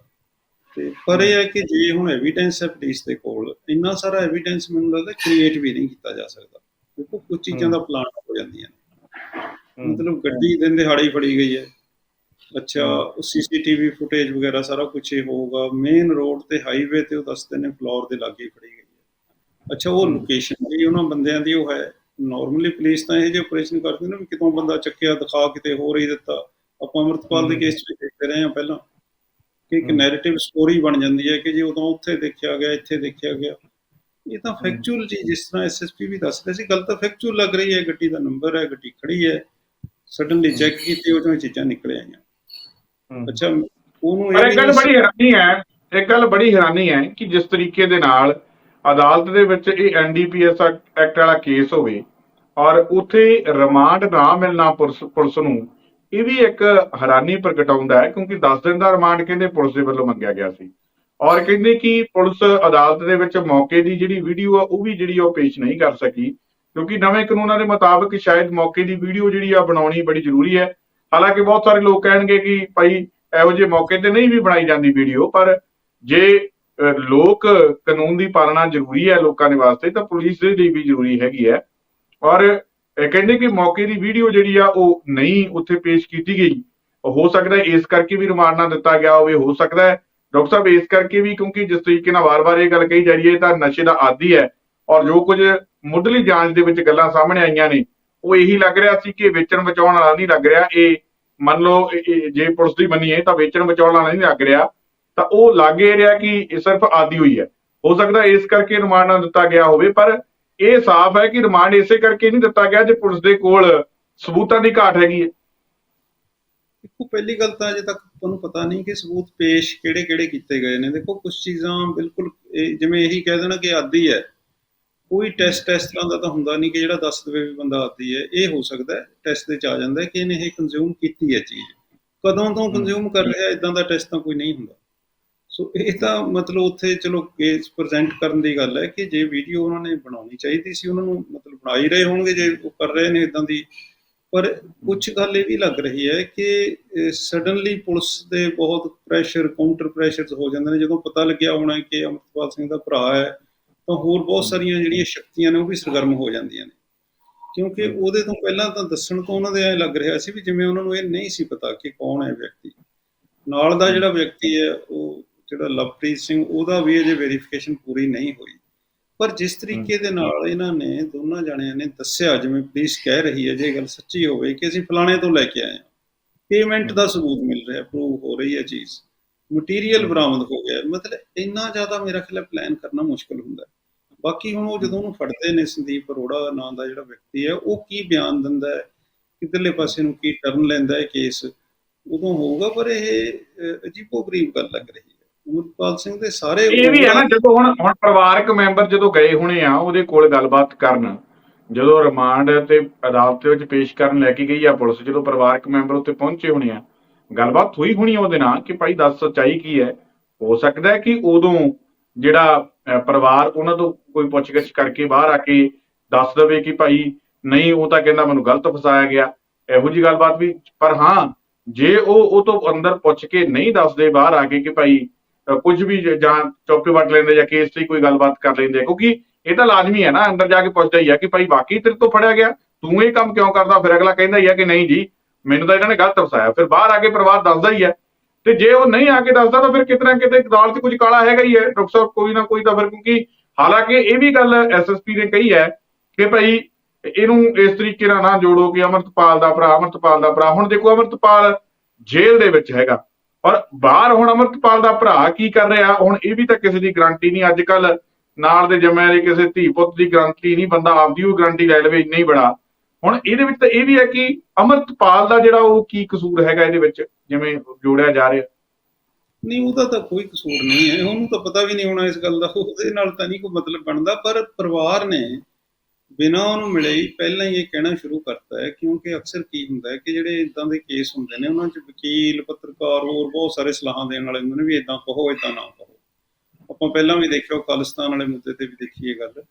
ਤੇ ਪਰ ਇਹ ਹੈ ਕਿ ਜੇ ਹੁਣ ਐਵੀਡੈਂਸ ਹੈ ਪੁਲਿਸ ਦੇ ਕੋਲ ਇੰਨਾ ਸਾਰਾ ਐਵੀਡੈਂਸ ਮੈਨੂੰ ਲੱਗਦਾ ਕ੍ਰੀਏਟ ਵੀ ਨਹੀਂ ਕੀਤਾ ਜਾ ਸਕਦਾ। ਦੇਖੋ ਕੁਝ ਚੀਜ਼ਾਂ ਦਾ ਪਲਾਨ ਹੋ ਜਾਂਦੀਆਂ ਮਤਲਬ ਗੱਡੀ ਦਿਨ ਦਿਹਾੜੀ ਫੜੀ ਗਈ ਹੈ। ਅੱਛਾ ਸੀਸੀਟੀਵੀ ਫੁਟੇਜ ਵਗੈਰਾ ਸਾਰਾ ਕੁਝ ਇਹ ਹੋਊਗਾ। ਮੇਨ ਰੋਡ ਤੇ ਹਾਈਵੇ ਤੇ ਉਹ ਦੱਸਦੇ ਨੇ ਫਲੋਰ ਦੇ ਲਾਗੇ ਫੜੀ ਗਈ ਹੈ। ਅੱਛਾ ਉਹ ਲੋਕੇਸ਼ਨ ਵੀ ਉਹਨਾਂ ਬੰਦਿਆਂ ਦੀ ਉਹ ਹੈ। ਨਾਰਮਲੀ ਪੁਲਿਸ ਤਾਂ ਇਹ ਜਿਹੇ ਆਪਰੇਸ਼ਨ ਕਰਦੀ ਨਾ ਵੀ ਕਿਤੋਂ ਬੰਦਾ ਚੱਕਿਆ ਦਿਖਾ ਕਿਤੇ ਹੋਰ ਹੀ ਦਿੱਤਾ। ਆਪਾਂ ਅਮਰਤਪਾਲ ਦੇ। ਕੇਸ 'ਚ ਦੇਖਦੇ ਰਹੇ ਹਾਂ ਪਹਿਲਾਂ। ਕਿ ਇੱਕ। ਨੈਰੇਟਿਵ ਸਟੋਰੀ ਬਣ ਜਾਂਦੀ ਹੈ ਕਿ ਜੀ ਉਦੋਂ ਉੱਥੇ ਦੇਖਿਆ ਗਿਆ ਇੱਥੇ ਦੇਖਿਆ ਗਿਆ। ਇਹ ਤਾਂ ਫੈਕਚੁਅਲ ਜੀ ਜਿਸ ਤਰ੍ਹਾਂ ਐਸਐਸਪੀ ਵੀ ਦੱਸਦੇ ਸੀ ਗੱਲ ਤਾਂ ਫੈਕਚੁਅਲ ਲੱਗ ਰਹੀ ਹੈ ਗੱਡੀ ਦਾ ਨੰਬਰ ਹੈ ਗੱਡੀ ਖੜੀ ਹੈ। ਸਡਨਲੀ ਚੈੱਕ ਕੀਤੀ ਉਹ ਚੋਂ ਇਹ ਚੀਜ਼ਾਂ ਨਿਕਲ ਆਈਆਂ। ਅੱਛਾ ਉਹਨੂੰ ਇਹ ਗੱਲ ਬੜੀ ਹੈਰਾਨੀ ਹੈ ਇੱਕ ਗੱਲ ਬੜੀ ਹੈਰਾਨੀ ਹੈ ਕਿ ਜਿਸ ਤਰੀਕੇ ਦੇ ਨਾਲ ਅਦਾਲਤ ਦੇ ਵਿੱਚ ਇਹ ਐਨਡੀਪੀਐਸ ਐਕਟ ਵਾਲਾ ਕੇਸ ਹੋਵੇ ਔਰ ਉਥੇ ਰਿਮਾਂਡ ਨਾ ਮਿਲਣਾ ਪੁਲਿਸ ਨੂੰ ਇਹ ਵੀ ਇੱਕ ਹੈਰਾਨੀ ਪ੍ਰਗਟਾਉਂਦਾ ਹੈ, ਕਿਉਂਕਿ 10 ਦਿਨ ਦਾ ਰਿਮਾਂਡ ਕਹਿੰਦੇ ਪੁਲਿਸ ਦੇ ਵੱਲੋਂ ਮੰਗਿਆ ਗਿਆ ਸੀ। ਔਰ ਕਹਿੰਦੇ ਕਿ ਪੁਲਿਸ ਅਦਾਲਤ ਦੇ ਵਿੱਚ ਮੌਕੇ ਦੀ ਜਿਹੜੀ ਵੀਡੀਓ ਆ, ਉਹ ਵੀ ਜਿਹੜੀ ਉਹ ਪੇਸ਼ ਨਹੀਂ ਕਰ ਸਕੀ, ਕਿਉਂਕਿ ਨਵੇਂ ਕਾਨੂੰਨਾਂ ਦੇ ਮੁਤਾਬਕ ਸ਼ਾਇਦ ਮੌਕੇ ਦੀ ਵੀਡੀਓ ਜਿਹੜੀ ਆ, ਬਣਾਉਣੀ ਬੜੀ ਜ਼ਰੂਰੀ ਹੈ। ਹਾਲਾਂਕਿ ਬਹੁਤ ਸਾਰੇ ਲੋਕ ਕਹਿਣਗੇ ਕਿ ਭਾਈ, ਇਹੋ ਜਿਹੇ ਮੌਕੇ ਤੇ ਨਹੀਂ ਵੀ ਬਣਾਈ ਜਾਂਦੀ ਵੀਡੀਓ, ਪਰ ਜੇ ਲੋਕ ਕਾਨੂੰਨ ਦੀ ਪਾਲਣਾ ਜ਼ਰੂਰੀ ਹੈ ਲੋਕਾਂ ਦੇ ਵਾਸਤੇ, ਤਾਂ ਪੁਲਿਸ ਦੇ ਲਈ ਵੀ ਜ਼ਰੂਰੀ ਹੈਗੀ ਹੈ। ਔਰ ਕਹਿੰਦੇ ਕਿ ਮੌਕੇ ਦੀ ਵੀਡੀਓ ਜਿਹੜੀ ਆ ਉਹ ਨਹੀਂ ਉੱਥੇ ਪੇਸ਼ ਕੀਤੀ ਗਈ। ਹੋ ਸਕਦਾ ਇਸ ਕਰਕੇ ਵੀ ਰਿਮਾਂਡ ਨਾ ਦਿੱਤਾ ਗਿਆ ਹੋਵੇ, ਹੋ ਸਕਦਾ ਹੈ। ਡਾਕਟਰ ਸਾਹਿਬ, ਇਸ ਕਰਕੇ ਵੀ ਕਿਉਂਕਿ ਜਿਸ ਤਰੀਕੇ ਨਾਲ ਵਾਰ-ਵਾਰ ਇਹ ਗੱਲ ਕਹੀ ਜਾ ਰਹੀ ਹੈ ਤਾਂ ਨਸ਼ੇ ਦਾ ਆਦੀ ਹੈ ਔਰ ਜੋ ਕੁਝ ਮੁੱਢਲੀ ਜਾਂਚ ਦੇ ਵਿੱਚ ਗੱਲਾਂ ਸਾਹਮਣੇ ਆਈਆਂ ਨੇ, ਉਹ ਇਹੀ ਲੱਗ ਰਿਹਾ ਸੀ ਕਿ ਵੇਚਣ ਬਚਾਉਣ ਵਾਲਾ ਨਹੀਂ ਲੱਗ ਰਿਹਾ। ਇਹ ਮੰਨ ਲਓ ਜੇ ਪੁਲਿਸ ਦੀ ਮੰਨੀਏ ਤਾਂ ਵੇਚਣ ਬਚਾਉਣ ਵਾਲਾ ਨਹੀਂ ਲੱਗ ਰਿਹਾ। ਤਾਂ ਉਹ ਲੱਗ ਇਹ ਰਿਹਾ ਕਿ ਇਹ ਸਿਰਫ ਆਦੀ ਹੋਈ ਹੈ। ਹੋ ਸਕਦਾ ਇਸ ਕਰਕੇ ਰਿਮਾਂਡ ਨਾ ਦਿੱਤਾ ਗਿਆ ਹੋਵੇ, ਪਰ ਇਹ ਸਾਫ਼ ਹੈ ਕਿ ਰਿਮਾਂਡ ਇਸੇ ਕਰਕੇ ਨਹੀਂ ਦਿੱਤਾ ਗਿਆ ਜੇ ਪੁਲਿਸ ਦੇ ਕੋਲ ਸਬੂਤਾਂ ਦੀ ਘਾਟ ਹੈਗੀ ਹੈ। ਦੇਖੋ ਪਹਿਲੀ ਗੱਲ ਤਾਂ ਅਜੇ ਤੱਕ ਤੁਹਾਨੂੰ ਪਤਾ ਨਹੀਂ ਕਿ ਸਬੂਤ ਪੇਸ਼ ਕਿਹੜੇ ਕਿਹੜੇ ਕੀਤੇ ਗਏ ਨੇ। ਦੇਖੋ ਕੁਝ ਚੀਜ਼ਾਂ ਬਿਲਕੁਲ ਜਿਵੇਂ ਇਹੀ ਕਹਿ ਦੇਣਾ ਕਿ ਆਦੀ ਹੈ। ਕੋਈ ਟੈਸਟ ਇਸ ਤਰ੍ਹਾਂ ਦਾ ਤਾਂ ਹੁੰਦਾ ਨਹੀਂ ਕਿ ਜਿਹੜਾ ਦੱਸ ਦੇਵੇ ਵੀ ਬੰਦਾ ਆਦੀ ਹੈ। ਇਹ ਹੋ ਸਕਦਾ ਟੈਸਟ ਦੇ ਚ ਆ ਜਾਂਦਾ ਕਿ ਇਹਨੇ ਇਹ ਕੰਜ਼ਿਊਮ ਕੀਤੀ ਹੈ ਚੀਜ਼। ਕਦੋਂ ਤੋਂ ਕੰਜ਼ਿਊਮ ਕਰ ਰਿਹਾ ਇਦਾਂ ਦਾ ਟੈਸਟ ਤਾਂ ਕੋਈ ਨਹੀਂ ਹੁੰਦਾ। ਸੋ ਇਹ ਤਾਂ ਮਤਲਬ ਉੱਥੇ ਚਲੋ ਕੇਸ ਪ੍ਰੈਜ਼ੈਂਟ ਕਰਨ ਦੀ ਗੱਲ ਹੈ ਕਿ ਜੇ ਵੀਡੀਓ ਉਹਨਾਂ ਨੇ ਬਣਾਉਣੀ ਚਾਹੀਦੀ ਸੀ, ਉਹਨਾਂ ਨੂੰ ਮਤਲਬ ਬਣਾ ਹੀ ਰਹੇ ਹੋਣਗੇ ਜੇ ਉਹ ਕਰ ਰਹੇ ਨੇ ਇਦਾਂ ਦੀ। ਪਰ ਕੁਝ ਗੱਲ ਇਹ ਵੀ ਲੱਗ ਰਹੀ ਹੈ ਕਿ ਸਡਨਲੀ ਪੁਲਿਸ ਦੇ ਬਹੁਤ ਪ੍ਰੈਸ਼ਰ ਕਾਊਂਟਰ ਪ੍ਰੈਸ਼ਰਸ ਹੋ ਜਾਂਦੇ ਨੇ। ਜਦੋਂ ਪਤਾ ਲੱਗਿਆ ਹੋਣਾ ਕਿ ਅਮਰਪਾਲ ਸਿੰਘ ਦਾ ਭਰਾ ਹੈ, ਤਾਂ ਹੋਰ ਬਹੁਤ ਸਾਰੀਆਂ ਜਿਹੜੀਆਂ ਸ਼ਕਤੀਆਂ ਨੇ ਉਹ ਵੀ ਸਰਗਰਮ ਹੋ ਜਾਂਦੀਆਂ ਨੇ। ਕਿਉਂਕਿ ਉਹਦੇ ਤੋਂ ਪਹਿਲਾਂ ਤਾਂ ਦੱਸਣ ਤੋਂ ਉਹਨਾਂ ਦੇ ਐ ਲੱਗ ਰਿਹਾ ਸੀ ਵੀ ਜਿਵੇਂ ਉਹਨਾਂ ਨੂੰ ਇਹ ਨਹੀਂ ਸੀ ਪਤਾ ਕਿ ਕੌਣ ਹੈ ਵਿਅਕਤੀ। ਨਾਲ ਦਾ ਜਿਹੜਾ ਵਿਅਕਤੀ ਹੈ, ਉਹ ਜਿਹੜਾ ਲਵਪ੍ਰੀਤ ਸਿੰਘ ਉਹਦਾ ਵੀ ਅਜੇ ਵੈਰੀਫਿਕੇਸ਼ਨ ਪੂਰੀ ਨਹੀਂ ਹੋਈ। ਪਰ ਜਿਸ ਤਰੀਕੇ ਦੇ ਨਾਲ ਇਹਨਾਂ ਨੇ ਦੋਨਾਂ ਜਣਿਆਂ ਨੇ ਦੱਸਿਆ ਜਿਵੇਂ ਪੁਲਿਸ ਕਹਿ ਰਹੀ ਹੈ ਜੇ ਗੱਲ ਸੱਚੀ ਹੋਵੇ ਕਿ ਅਸੀਂ ਫਲਾਣੇ ਤੋਂ ਲੈ ਕੇ ਆਏ ਹਾਂ ਪੇਮੈਂਟ ਦਾ ਸਬੂਤ ਮਿਲ ਰਿਹਾ ਪ੍ਰੂਵ ਹੋ ਰਹੀ ਹੈ ਚੀਜ਼। ਮਟੀਰੀਅਲ ਬਰਾਮਦ ਹੋ ਗਿਆ। ਮਤਲਬ ਇੰਨਾ ਜ਼ਿਆਦਾ ਮੇਰਾ ਖਿਆਲ ਪਲਾਨ ਕਰਨਾ ਮੁਸ਼ਕਲ ਹੁੰਦਾ ਹੈ। ਬਾਕੀ ਹੁਣ ਉਹ ਜਦੋਂ ਉਹਨੂੰ ਫੜਦੇ ਨੇ ਸੰਦੀਪ ਅਰੋੜਾ ਨਾਂ ਦਾ ਜਿਹੜਾ ਵਿਅਕਤੀ ਹੈ ਉਹ ਕੀ ਬਿਆਨ ਦਿੰਦਾ ਹੈ? ਕਿੱਧਰਲੇ ਪਾਸੇ ਨੂੰ ਕੀ ਟਰਨ ਲੈਂਦਾ ਹੈ ਕੇਸ ਉਦੋਂ ਹੋਊਗਾ ਪਰ ਇਹ ਅਹ, ਅਜੀਬੋ-ਗਰੀਬ ਗੱਲ ਲੱਗ ਰਹੀ ਹੈ। ਅਮਰਪਾਲ ਸਿੰਘ ਦੇ ਸਾਰੇ ਇਹ ਵੀ ਹੈ ਨਾ ਜਦੋਂ ਹੁਣ ਹੁਣ ਪਰਿਵਾਰਕ ਮੈਂਬਰ ਜਦੋਂ ਗਏ ਹੋਣੇ ਆ ਉਹਦੇ ਕੋਲ ਗੱਲਬਾਤ ਕਰਨ ਜਦੋਂ ਰਿਮਾਂਡ ਤੇ ਅਦਾਲਤ ਦੇ ਵਿੱਚ ਪੇਸ਼ ਕਰਨ ਲੈ ਕੇ ਗਈ ਆ ਪੁਲਿਸ ਜਦੋਂ ਪਰਿਵਾਰਕ ਮੈਂਬਰ ਉੱਤੇ ਪਹੁੰਚੇ ਹੋਣੇ ਆ ਗੱਲਬਾਤ ਹੋਈ ਹੋਣੀ ਉਹਦੇ ਨਾਲ ਕਿ ਭਾਈ ਦੱਸ ਸੱਚਾਈ ਕੀ ਹੈ? ਹੋ ਸਕਦਾ ਹੈ ਕਿ ਉਦੋਂ ਜਿਹੜਾ ਪਰਿਵਾਰ ਉਹਨਾਂ ਤੋਂ ਕੋਈ ਪੁੱਛਗਿੱਛ ਕਰਕੇ ਬਾਹਰ ਆ ਕੇ ਦੱਸ ਦੇਵੇ ਕਿ ਭਾਈ ਨਹੀਂ ਉਹ ਤਾਂ ਕਹਿੰਦਾ ਮੈਨੂੰ ਗਲਤ ਫਸਾਇਆ ਗਿਆ। ਇਹੋ ਜੀ ਗੱਲਬਾਤ ਵੀ ਪਰ ਹਾਂ ਜੇ ਉਹ ਉਹ ਤੋਂ ਅੰਦਰ ਪੁੱਛ ਕੇ ਨਹੀਂ ਦੱਸਦੇ ਬਾਹਰ ਆ ਕੇ ਕਿ ਭਾਈ ਕੁਝ ਵੀ ਜਾਂ ਚੌਕੇ ਵੱਟ ਲੈਂਦੇ ਜਾਂ ਕੇਸ ਤੇ ਕੋਈ ਗੱਲਬਾਤ ਕਰ ਲੈਂਦੇ ਆ, ਕਿਉਂਕਿ ਇਹ ਤਾਂ ਲਾਜ਼ਮੀ ਹੈ ਨਾ ਅੰਦਰ ਜਾ ਕੇ ਪੁੱਛਦਾ ਹੀ ਹੈ ਕਿ ਭਾਈ ਵਾਕਈ ਤੇਰੇ ਤੋਂ ਫੜਿਆ ਗਿਆ? ਤੂੰ ਇਹ ਕੰਮ ਕਿਉਂ ਕਰਦਾ? ਫਿਰ ਅਗਲਾ ਕਹਿੰਦਾ ਹੀ ਹੈ ਕਿ ਨਹੀਂ ਜੀ ਮੈਨੂੰ ਤਾਂ ਇਹਨਾਂ ਨੇ ਗਲਤ ਫਸਾਇਆ। ਫਿਰ ਬਾਹਰ ਆ ਕੇ ਪਰਿਵਾਰ ਦੱਸਦਾ ਹੀ ਹੈ ਤੇ ਜੇ ਉਹ ਨਹੀਂ ਆ ਕੇ ਦੱਸਦਾ ਤਾਂ ਫਿਰ ਕਿਤੇ ਨਾ ਕਿਤੇ ਅਦਾਲਤ 'ਚ ਕੁਝ ਕਾਲਾ ਹੈਗਾ ਹੀ ਹੈ। ਡਾਕਟਰ ਸਾਹਿਬ ਕੋਈ ਨਾ ਕੋਈ ਤਾਂ ਫਿਰ ਕਿਉਂਕਿ ਹਾਲਾਂਕਿ ਇਹ ਵੀ ਗੱਲ ਐਸਐਸਪੀ ਨੇ ਕਹੀ ਹੈ ਕਿ ਭਾਈ ਇਹਨੂੰ ਇਸ ਤਰੀਕੇ ਨਾਲ ਨਾ ਜੋੜੋ ਕਿ ਅਮਰਤਪਾਲ ਦਾ ਭਰਾ ਅਮਰਤਪਾਲ ਦਾ ਭਰਾ। ਹੁਣ ਦੇਖੋ ਅਮਰਤਪਾਲ ਜੇਲ੍ਹ ਦੇ ਵਿੱਚ ਹੈਗਾ। ਔਰ ਬਾਹਰ ਹੁਣ ਅਮਰਤਪਾਲ ਦਾ ਭਰਾ ਕੀ ਕਰ ਰਿਹਾ? ਹੁਣ ਇਹ ਵੀ ਤਾਂ ਕਿਸੇ ਦੀ ਗਾਰੰਟੀ ਨਹੀਂ। ਅੱਜ ਕੱਲ ਨਾਲ ਦੇ ਜੰਮੇ ਦੇ ਕਿਸੇ ਧੀ ਪੁੱਤ ਦੀ ਗਾਰੰਟੀ ਨਹੀਂ। ਬੰਦਾ ਆਪਦੀ ਉਹ ਗਾਰੰਟੀ ਲੈ ਲਵੇ, ਇੰਨਾ ਹੀ ਬੜਾ। ਹੁਣ ਇਹਦੇ ਵਿੱਚ ਤਾਂ ਇਹ ਵੀ ਹੈ ਕਿ ਅਮਰਤਪਾਲ ਦਾ ਜਿਹੜਾ ਉਹ ਕੀ ਕਸੂਰ ਹੈਗਾ ਇਹਦੇ ਵਿੱਚ? ਜਿਵੇਂ ਜੋੜਿਆ ਜਾ ਰਿਹਾ। ਨਹੀਂ ਉਹਦਾ ਤਾਂ ਕੋਈ ਕਸੂਰ ਨਹੀਂ ਹੈ। ਉਹਨੂੰ ਤਾਂ ਪਤਾ ਵੀ ਨਹੀਂ ਹੋਣਾ ਇਸ ਗੱਲ ਦਾ। ਉਹਦੇ ਨਾਲ ਤਾਂ ਨਹੀਂ ਕੋਈ ਮਤਲਬ ਬਣਦਾ। ਪਰ ਪਰਿਵਾਰ ਨੇ ਬਿਨਾਂ ਉਹਨੂੰ ਮਿਲੇ ਹੀ ਪਹਿਲਾਂ ਹੀ ਇਹ ਕਹਿਣਾ ਸ਼ੁਰੂ ਕਰਤਾ ਹੈ, ਕਿਉਂਕਿ ਅਕਸਰ ਕੀ ਹੁੰਦਾ ਹੈ ਕਿ ਜਿਹੜੇ ਇਦਾਂ ਦੇ ਕੇਸ ਹੁੰਦੇ ਨੇ, ਉਹਨਾਂ 'ਚ ਵਕੀਲ, ਪੱਤਰਕਾਰ ਹੋਰ ਬਹੁਤ ਸਾਰੇ ਸਲਾਹਾਂ ਦੇਣ ਵਾਲੇ ਹੁੰਦੇ ਨੇ ਵੀ ਇਦਾਂ ਕਹੋ ਇਦਾਂ ਨਾ ਕਹੋ। ਆਪਾਂ ਪਹਿਲਾਂ ਵੀ ਦੇਖਿਆ ਖਾਲਿਸਤਾਨ ਵਾਲੇ ਮੁੱਦੇ ਤੇ ਵੀ ਦੇਖੀ ਗੱਲ।